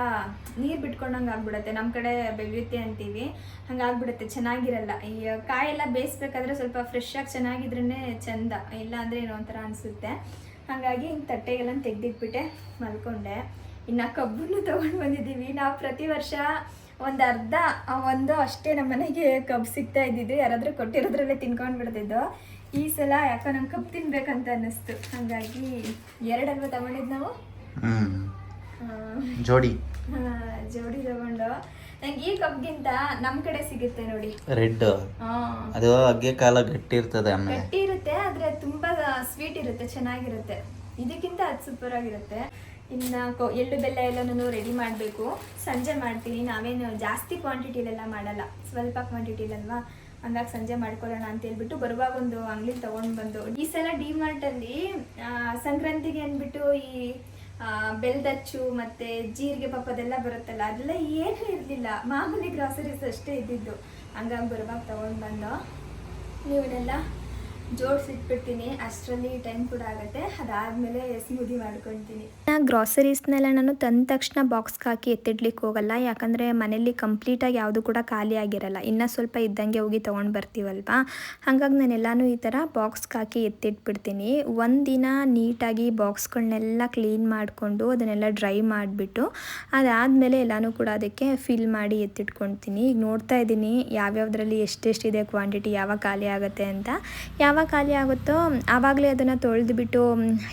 ನೀರು ಬಿಟ್ಕೊಂಡಂಗೆ ಆಗ್ಬಿಡುತ್ತೆ. ನಮ್ಮ ಕಡೆ ಬೆಳೆಯುತ್ತೆ ಅಂತೀವಿ. ಹಂಗಾಗ್ಬಿಡುತ್ತೆ, ಚೆನ್ನಾಗಿರಲ್ಲ. ಈ ಕಾಯೆಲ್ಲ ಬೇಯಿಸ್ಬೇಕಾದ್ರೆ ಸ್ವಲ್ಪ ಫ್ರೆಶ್ ಆಗಿ ಚೆನ್ನಾಗಿದ್ರೇ ಚೆಂದ. ಇಲ್ಲ ಅಂದರೆ ಏನೋ ಒಂಥರ ಅನಿಸುತ್ತೆ. ಹಾಗಾಗಿ ಹಿಂಗೆ ತಟ್ಟೆಗೆಲ್ಲ ತೆಗೆದಿಟ್ಬಿಟ್ಟೆ ಮಲ್ಕೊಂಡೆ. ಇನ್ನು ಕಬ್ಬನ್ನು ತೊಗೊಂಡು ಬಂದಿದ್ದೀವಿ. ನಾವು ಪ್ರತಿ ವರ್ಷ ಒಂದು ಅರ್ಧ ಒಂದು ಅಷ್ಟೇ ನಮ್ಮ ಮನೆಗೆ ಕಬ್ಬು ಸಿಗ್ತಾ ಇದ್ದಿದ್ದು. ಯಾರಾದರೂ ಕೊಟ್ಟಿರೋದ್ರಲ್ಲೇ ತಿನ್ಕೊಂಡು ಬಿಡ್ತಿದ್ದು ಈ ಸಲ ಯಾಕೋ ನಂಗೆ ಕಬ್ಬು ತಿನ್ಬೇಕಂತ ಅನ್ನಿಸ್ತು. ಹಾಗಾಗಿ ಎರಡಲ್ವ ತಗೊಂಡಿದ್ದು ನಾವು? ಜೋಡಿ. ಹಾಂ ಜೋಡಿ ತಗೊಂಡು. ನಂಗೆ ಈ ಕಬ್ಗಿಂತ ನಮ್ ಕಡೆ ಸಿಗುತ್ತೆ ನೋಡಿ. ರೆಡ್ ಅದು ಅಗ್ಗೆ ಕಾಲ ಗಟ್ಟಿ ಇರ್ತದೆ ಆಮೇಲೆ. ಗಟ್ಟಿ ಇರುತ್ತೆ ಆದ್ರೆ ತುಂಬಾ ಸ್ವೀಟ್ ಇರುತ್ತೆ ಚೆನ್ನಾಗಿರುತ್ತೆ. ಇದಕ್ಕಿಂತ ಅದು ಸೂಪರ್ ಆಗಿರುತ್ತೆ. ಇನ್ನ ಎಳ್ಳು ಬೆಲ್ಲ ಎಲ್ಲನೂ ರೆಡಿ ಮಾಡಬೇಕು. ಸಂಜೆ ಮಾಡ್ತೀನಿ ನಾವೇನು ಜಾಸ್ತಿ ಕ್ವಾಂಟಿಟಿಲೆಲ್ಲ ಮಾಡಲ್ಲ. ಸ್ವಲ್ಪ ಕ್ವಾಂಟಿಟಿಲಲ್ವಾ ಹಂಗಾಗಿ ಸಂಜೆ ಮಾಡ್ಕೊಳ್ಳೋಣ ಅಂತ ಹೇಳ್ಬಿಟ್ಟು ಬರುವಾಗ ಒಂದು ಅಂಗಡಿ ತಗೊಂಡ್ ಬಂದು ಈ ಸಲ ಡಿ ಮಾರ್ಟಲ್ಲಿ ಸಂಕ್ರಾಂತಿಗೆ ಅಂದ್ಬಿಟ್ಟು ಈ ಬೆಲ್ದಚ್ಚು ಮತ್ತೆ ಜೀರಿಗೆ ಪಪ್ಪ ಅದೆಲ್ಲ ಬರುತ್ತಲ್ಲ, ಅದೆಲ್ಲ ಏನೂ ಇರಲಿಲ್ಲ. ಮಾಮೂಲಿ ಗ್ರಾಸರೀಸ್ ಅಷ್ಟೇ ಇದ್ದಿದ್ದು. ಹಂಗಾಗಿ ಬರುವಾಗ ತಗೊಂಡು ಬಂದು ಇವನ್ನೆಲ್ಲ ಜೋಡಿಸಿಟ್ಬಿಡ್ತೀನಿ ಅಷ್ಟರಲ್ಲಿ ಟೈಮ್ ಕೂಡ ಆಗುತ್ತೆ. ಅದಾದಮೇಲೆ ಸ್ಮೂದಿ ಮಾಡ್ಕೊತೀನಿ ಗ್ರಾಸರೀಸ್ನೆಲ್ಲ ನಾನು ತಂದ ತಕ್ಷಣ ಬಾಕ್ಸ್ಗೆ ಹಾಕಿ ಎತ್ತಿಡ್ಲಿಕ್ಕೆ ಹೋಗಲ್ಲ. ಯಾಕಂದರೆ ಮನೇಲಿ ಕಂಪ್ಲೀಟಾಗಿ ಯಾವುದು ಕೂಡ ಖಾಲಿ ಆಗಿರಲ್ಲ. ಇನ್ನೂ ಸ್ವಲ್ಪ ಇದ್ದಂಗೆ ಹೋಗಿ ತೊಗೊಂಡು ಬರ್ತೀವಲ್ವಾ? ಹಾಗಾಗಿ ನಾನೆಲ್ಲನೂ ಈ ಥರ ಬಾಕ್ಸ್ಗೆ ಹಾಕಿ ಎತ್ತಿಟ್ಬಿಡ್ತೀನಿ. ಒಂದಿನ ನೀಟಾಗಿ ಬಾಕ್ಸ್ಗಳನ್ನೆಲ್ಲ ಕ್ಲೀನ್ ಮಾಡಿಕೊಂಡು ಅದನ್ನೆಲ್ಲ ಡ್ರೈ ಮಾಡಿಬಿಟ್ಟು ಅದಾದಮೇಲೆ ಎಲ್ಲನೂ ಕೂಡ ಅದಕ್ಕೆ ಫಿಲ್ ಮಾಡಿ ಎತ್ತಿಟ್ಕೊಳ್ತೀನಿ. ಈಗ ನೋಡ್ತಾ ಇದ್ದೀನಿ ಯಾವ್ಯಾವುದ್ರಲ್ಲಿ ಎಷ್ಟೆಷ್ಟಿದೆ ಕ್ವಾಂಟಿಟಿ ಯಾವಾಗ ಖಾಲಿ ಆಗುತ್ತೆ ಅಂತ. ಯಾವಾಗ ಖಾಲಿ ಆಗುತ್ತೋ, ಆವಾಗಲೇ ಅದನ್ನು ತೊಳೆದುಬಿಟ್ಟು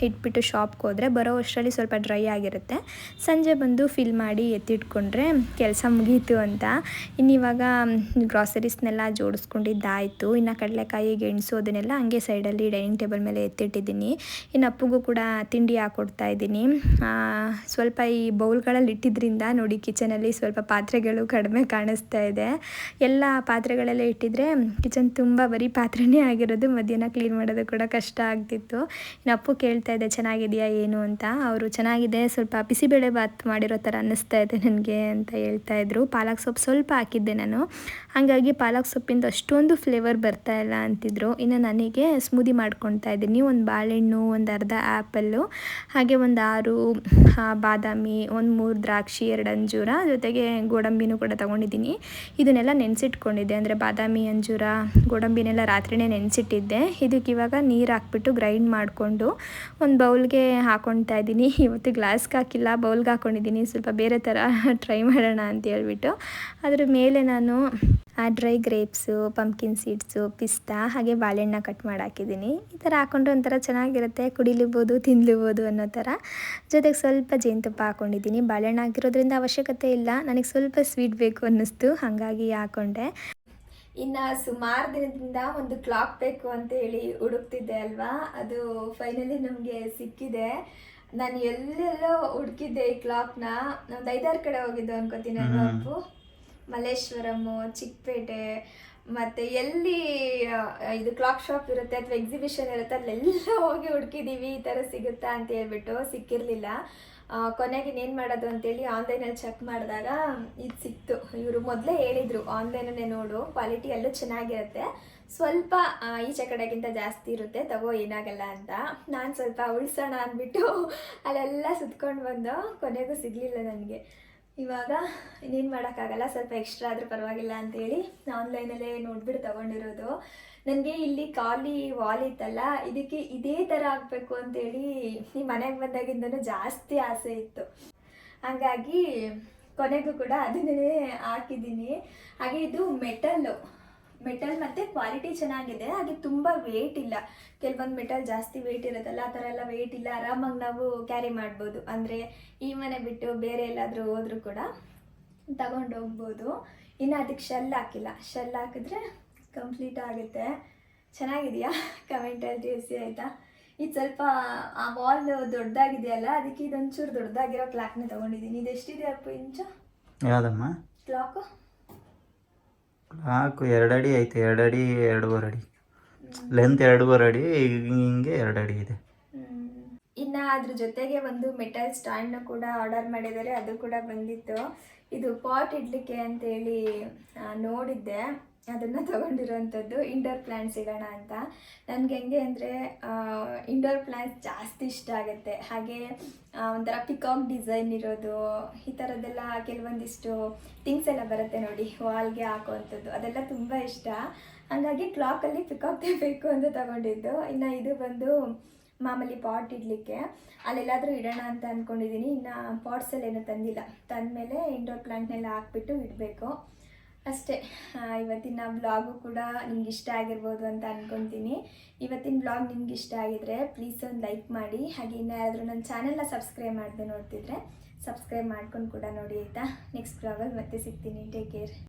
ಇಟ್ಬಿಟ್ಟು ಶಾಪ್ಗೆ ಹೋದರೆ ಬರೋ ಅಷ್ಟರಲ್ಲಿ ಸ್ವಲ್ಪ ಡ್ರೈ ಆಗಿರುತ್ತೆ. ಸಂಜೆ ಬಂದು ಫಿಲ್ ಮಾಡಿ ಎತ್ತಿಟ್ಕೊಂಡ್ರೆ ಕೆಲಸ ಮುಗೀತು ಅಂತ. ಇನ್ನಿವಾಗ ಗ್ರಾಸರೀಸ್ನೆಲ್ಲ ಜೋಡಿಸ್ಕೊಂಡಿದ್ದಾಯಿತು. ಇನ್ನು ಕಡಲೆಕಾಯಿ, ಗೆಣಸು ಅದನ್ನೆಲ್ಲ ಹಂಗೆ ಸೈಡಲ್ಲಿ ಡೈನಿಂಗ್ ಟೇಬಲ್ ಮೇಲೆ ಎತ್ತಿಟ್ಟಿದ್ದೀನಿ. ಇನ್ನು ಅಪ್ಪುಗೂ ಕೂಡ ತಿಂಡಿ ಹಾಕ್ಕೊಡ್ತಾ ಇದ್ದೀನಿ. ಸ್ವಲ್ಪ ಈ ಬೌಲ್ಗಳಲ್ಲಿ ಇಟ್ಟಿದ್ರಿಂದ ನೋಡಿ ಕಿಚನಲ್ಲಿ ಸ್ವಲ್ಪ ಪಾತ್ರೆಗಳು ಕಡಿಮೆ ಕಾಣಿಸ್ತಾ ಇದೆ. ಎಲ್ಲ ಪಾತ್ರೆಗಳೆಲ್ಲ ಇಟ್ಟಿದ್ರೆ ಕಿಚನ್ ತುಂಬ ಬರೀ ಪಾತ್ರೆನೇ ಆಗಿರೋದು ಮಧ್ಯ ಮಧ್ಯಾಹ್ನ ಕ್ಲೀನ್ ಮಾಡೋದು ಕೂಡ ಕಷ್ಟ ಆಗ್ತಿತ್ತು. ಇನ್ನು ಅಪ್ಪು ಕೇಳ್ತಾ ಇದ್ದೆ ಚೆನ್ನಾಗಿದೆಯಾ ಏನು ಅಂತ? ಅವರು, ಚೆನ್ನಾಗಿದೆ, ಸ್ವಲ್ಪ ಬಿಸಿಬೇಳೆ ಬಾತ್ ಮಾಡಿರೋ ಥರ ಅನ್ನಿಸ್ತಾ ಇದೆ ನನಗೆ ಅಂತ ಹೇಳ್ತಾ ಇದ್ರು. ಪಾಲಕ್ ಸೊಪ್ಪು ಸ್ವಲ್ಪ ಹಾಕಿದ್ದೆ ನಾನು. ಹಾಗಾಗಿ ಪಾಲಕ್ ಸೊಪ್ಪಿಂದ ಅಷ್ಟೊಂದು ಫ್ಲೇವರ್ ಬರ್ತಾ ಇಲ್ಲ ಅಂತಿದ್ರು. ಇನ್ನು ನನಗೆ ಸ್ಮೂದಿ ಮಾಡ್ಕೊತಾ ಇದ್ದೀನಿ ಒಂದು ಬಾಳೆಹಣ್ಣು, ಒಂದು ಅರ್ಧ ಆ್ಯಪಲ್ಲು ಹಾಗೆ ಒಂದು ಆರು ಬಾದಾಮಿ, ಒಂದು ಮೂರು ದ್ರಾಕ್ಷಿ, ಎರಡು ಅಂಜೂರ, ಜೊತೆಗೆ ಗೋಡಂಬಿನೂ ಕೂಡ ತೊಗೊಂಡಿದ್ದೀನಿ. ಇದನ್ನೆಲ್ಲ ನೆನೆಸಿಟ್ಕೊಂಡಿದ್ದೆ. ಅಂದರೆ ಬಾದಾಮಿ, ಅಂಜೂರ, ಗೋಡಂಬಿನೆಲ್ಲ ರಾತ್ರಿನೇ ನೆನೆಸಿಟ್ಟಿದ್ದೆ. ಇದಕ್ಕೆ ಇವಾಗ ನೀರು ಹಾಕ್ಬಿಟ್ಟು ಗ್ರೈಂಡ್ ಮಾಡಿಕೊಂಡು ಒಂದು ಬೌಲ್ಗೆ ಹಾಕೊಳ್ತಾ ಇದ್ದೀನಿ ಇವತ್ತು ಗ್ಲಾಸ್ಗೆ ಹಾಕಿಲ್ಲ, ಬೌಲ್ಗೆ ಹಾಕ್ಕೊಂಡಿದ್ದೀನಿ ಸ್ವಲ್ಪ ಬೇರೆ ಥರ ಟ್ರೈ ಮಾಡೋಣ ಅಂತ ಹೇಳ್ಬಿಟ್ಟು. ಅದ್ರ ಮೇಲೆ ನಾನು ಆ ಡ್ರೈ ಗ್ರೇಪ್ಸು ಪಂಪ್ಕಿನ್ ಸೀಡ್ಸು ಪಿಸ್ತಾ ಹಾಗೆ ಬಾಳೆಹಣ್ಣ ಕಟ್ ಮಾಡಿ ಹಾಕಿದ್ದೀನಿ ಈ ಥರ ಹಾಕೊಂಡ್ರೆ ಒಂಥರ ಚೆನ್ನಾಗಿರುತ್ತೆ. ಕುಡಿಲಿಬೋದು ತಿನ್ಲಿಬೋದು ಅನ್ನೋ ಥರ ಜೊತೆಗೆ ಸ್ವಲ್ಪ ಜೇನುತುಪ್ಪ ಹಾಕ್ಕೊಂಡಿದ್ದೀನಿ ಬಾಳೆಹಣ್ಣು ಹಾಕಿರೋದ್ರಿಂದ ಅವಶ್ಯಕತೆ ಇಲ್ಲ. ನನಗೆ ಸ್ವಲ್ಪ ಸ್ವೀಟ್ ಬೇಕು ಅನ್ನಿಸ್ತು. ಹಾಗಾಗಿ ಹಾಕ್ಕೊಂಡೆ ಇನ್ನು ಸುಮಾರು ದಿನದಿಂದ ಒಂದು ಕ್ಲಾಕ್ ಬೇಕು ಅಂತ ಹೇಳಿ ಹುಡುಕ್ತಿದ್ದೆ ಅಲ್ವಾ? ಅದು ಫೈನಲಿ ನಮಗೆ ಸಿಕ್ಕಿದೆ. ನಾನು ಎಲ್ಲೆಲ್ಲೋ ಹುಡುಕಿದ್ದೆ ಈ ಕ್ಲಾಕ್ನ ಒಂದು ಐದಾರು ಕಡೆ ಹೋಗಿದ್ದು ಅನ್ಕೋತೀನಿ ಅಲ್ವಾ ಹ್ಮ್. ಅಪ್ಪು? ಮಲ್ಲೇಶ್ವರಮ್ಮು ಚಿಕ್ಕಪೇಟೆ ಮತ್ತು ಎಲ್ಲಿ ಇದು ಕ್ಲಾಕ್ ಶಾಪ್ ಇರುತ್ತೆ ಅಥವಾ ಎಕ್ಸಿಬಿಷನ್ ಇರುತ್ತೆ ಅಲ್ಲೆಲ್ಲ ಹೋಗಿ ಹುಡುಕಿದ್ದೀವಿ ಈ ಥರ ಸಿಗುತ್ತಾ ಅಂತ ಹೇಳ್ಬಿಟ್ಟು ಸಿಕ್ಕಿರಲಿಲ್ಲ. ಕೊನೆಗೆ ಇನ್ನೇನು ಮಾಡೋದು ಅಂತೇಳಿ ಆನ್ಲೈನಲ್ಲಿ ಚೆಕ್ ಮಾಡಿದಾಗ ಇದು ಸಿಕ್ತು. ಇವರು ಮೊದಲೇ ಹೇಳಿದರು ಆನ್ಲೈನನ್ನೇ ನೋಡು ಕ್ವಾಲಿಟಿ ಎಲ್ಲೂ ಚೆನ್ನಾಗಿರುತ್ತೆ. ಸ್ವಲ್ಪ ಈಚೆ ಕಡೆಗಿಂತ ಜಾಸ್ತಿ ಇರುತ್ತೆ, ತಗೋ ಏನಾಗಲ್ಲ ಅಂತ. ನಾನು ಸ್ವಲ್ಪ ಉಳಿಸೋಣ ಅಂದ್ಬಿಟ್ಟು ಅಲ್ಲೆಲ್ಲ ಸುತ್ಕೊಂಡು ಬಂದು ಕೊನೆಗೂ ಸಿಗಲಿಲ್ಲ ನನಗೆ. ಇವಾಗ ಇನ್ನೇನು ಮಾಡೋಕ್ಕಾಗಲ್ಲ, ಸ್ವಲ್ಪ ಎಕ್ಸ್ಟ್ರಾ ಆದರೂ ಪರವಾಗಿಲ್ಲ ಅಂತೇಳಿ ಆನ್ಲೈನಲ್ಲೇ ನೋಡ್ಬಿಟ್ಟು ತೊಗೊಂಡಿರೋದು. ನನಗೆ ಇಲ್ಲಿ ಖಾಲಿ ವಾಲ್ ಇತ್ತಲ್ಲ, ಇದಕ್ಕೆ ಇದೇ ಥರ ಆಗಬೇಕು ಅಂತೇಳಿ ಈ ಮನೆಗೆ ಬಂದಾಗಿಂದನೂ ಜಾಸ್ತಿ ಆಸೆ ಇತ್ತು. ಹಾಗಾಗಿ ಕೊನೆಗೂ ಕೂಡ ಅದನ್ನೇ ಹಾಕಿದ್ದೀನಿ. ಹಾಗೆ ಇದು ಮೆಟಲ್ಲು ಮೆಟಲ್ ಮತ್ತು ಕ್ವಾಲಿಟಿ ಚೆನ್ನಾಗಿದೆ ಹಾಗೆ ತುಂಬ ವೇಟ್ ಇಲ್ಲ. ಕೆಲವೊಂದು ಮೆಟಲ್ ಜಾಸ್ತಿ ವೇಟ್ ಇರುತ್ತಲ್ಲ ಆ ಥರ ಎಲ್ಲ ವೇಟ್ ಇಲ್ಲ ಆರಾಮಾಗಿ ನಾವು ಕ್ಯಾರಿ ಮಾಡ್ಬೋದು. ಅಂದರೆ ಈ ಮನೆ ಬಿಟ್ಟು ಬೇರೆ ಎಲ್ಲಾದರೂ ಹೋದ್ರೂ ಕೂಡ ತಗೊಂಡು ಹೋಗ್ಬೋದು. ಇನ್ನು ಅದಕ್ಕೆ ಶೆಲ್ ಹಾಕಿಲ್ಲ. ಶೆಲ್ ಹಾಕಿದ್ರೆ ಕಂಪ್ಲೀಟ್ ಆಗುತ್ತೆ. ಚೆನ್ನಾಗಿದೆಯಾ? ಕಮೆಂಟಲ್ಲಿ ತಿಳಿಸಿ ಆಯಿತಾ? ಇದು ಸ್ವಲ್ಪ ಆ ವಾಲ್ ದೊಡ್ಡದಾಗಿದೆಯಲ್ಲ ಅದಕ್ಕೆ ಇದೊಂಚೂರು ದೊಡ್ಡದಾಗಿರೋ ಕ್ಲಾಕ್ನ ತೊಗೊಂಡಿದ್ದೀನಿ. ಇದು ಎಷ್ಟಿದೆ ಅಪ್ಪು ಇಂಚು? ಯಾವುದಮ್ಮ? ಕ್ಲಾಕು ನಾಲ್ಕು ಎರಡು ಅಡಿ ಐತೆ. ಎರಡು ಅಡಿ ಎರಡೂವರೆ ಅಡಿ. ಲೆಂತ್ ಎರಡೂವರೆ ಅಡಿ, ಹಿಂಗೆ ಎರಡು ಅಡಿ ಇದೆ ಇನ್ನು ಅದ್ರ ಜೊತೆಗೆ ಒಂದು ಮೆಟಲ್ ಸ್ಟ್ಯಾಂಡ್ನ ಕೂಡ ಆರ್ಡರ್ ಮಾಡಿದ್ದಾರೆ. ಅದು ಕೂಡ ಬಂದಿತ್ತು. ಇದು ಪಾಟ್ ಇಡ್ಲಿಕ್ಕೆ ಅಂತೇಳಿ ನೋಡಿದ್ದೆ. ಅದನ್ನು ತಗೊಂಡಿರೋವಂಥದ್ದು ಇಂಡೋರ್ ಪ್ಲ್ಯಾಂಟ್ಸ್ ಇಡೋಣ ಅಂತ. ನನಗೆ ಹೆಂಗೆ ಅಂದರೆ ಇಂಡೋರ್ ಪ್ಲ್ಯಾಂಟ್ಸ್ ಜಾಸ್ತಿ ಇಷ್ಟ ಆಗುತ್ತೆ. ಹಾಗೆ ಒಂಥರ ಪಿಕಾಕ್ ಡಿಸೈನ್ ಇರೋದು, ಈ ಥರದ್ದೆಲ್ಲ ಕೆಲವೊಂದಿಷ್ಟು ಥಿಂಗ್ಸ್ ಎಲ್ಲ ಬರುತ್ತೆ ನೋಡಿ, ವಾಲ್ಗೆ ಹಾಕುವಂಥದ್ದು, ಅದೆಲ್ಲ ತುಂಬ ಇಷ್ಟ. ಹಾಗಾಗಿ ಕ್ಲಾಕಲ್ಲಿ ಪಿಕಾಕ್ದೇ ಬೇಕು ಅಂತ ತಗೊಂಡಿದ್ದು. ಇನ್ನು ಇದು ಬಂದು ಮಾಮೂಲಿ ಪಾಟ್ ಇಡಲಿಕ್ಕೆ. ಅಲ್ಲೆಲ್ಲಾದರೂ ಇಡೋಣ ಅಂತ ಅಂದ್ಕೊಂಡಿದ್ದೀನಿ ಇನ್ನು ಪಾಟ್ಸಲ್ಲಿ ಏನೂ ತಂದಿಲ್ಲ. ತಂದಮೇಲೆ ಇಂಡೋರ್ ಪ್ಲ್ಯಾಂಟ್ನೆಲ್ಲ ಹಾಕ್ಬಿಟ್ಟು ಇಡಬೇಕು. ಅಷ್ಟೇ. ಇವತ್ತಿನ ಬ್ಲಾಗು ಕೂಡ ನಿಮ್ಗೆ ಇಷ್ಟ ಆಗಿರ್ಬೋದು ಅಂತ ಅಂದ್ಕೊತೀನಿ ಇವತ್ತಿನ ಬ್ಲಾಗ್ ನಿಮ್ಗೆ ಇಷ್ಟ ಆಗಿದ್ರೆ ಪ್ಲೀಸ್ ಒಂದು ಲೈಕ್ ಮಾಡಿ, ಹಾಗೆ ಇನ್ನ ಯಾರಾದರೂ ನನ್ನ ಚಾನೆಲ್ನ ಸಬ್ಸ್ಕ್ರೈಬ್ ಮಾಡದೆ ನೋಡ್ತಿದ್ರೆ ಸಬ್ಸ್ಕ್ರೈಬ್ ಮಾಡ್ಕೊಂಡು ಕೂಡ ನೋಡಿ ಆಯಿತಾ? ನೆಕ್ಸ್ಟ್ ಬ್ಲಾಗಲ್ಲಿ ಮತ್ತೆ ಸಿಗ್ತೀನಿ. Take care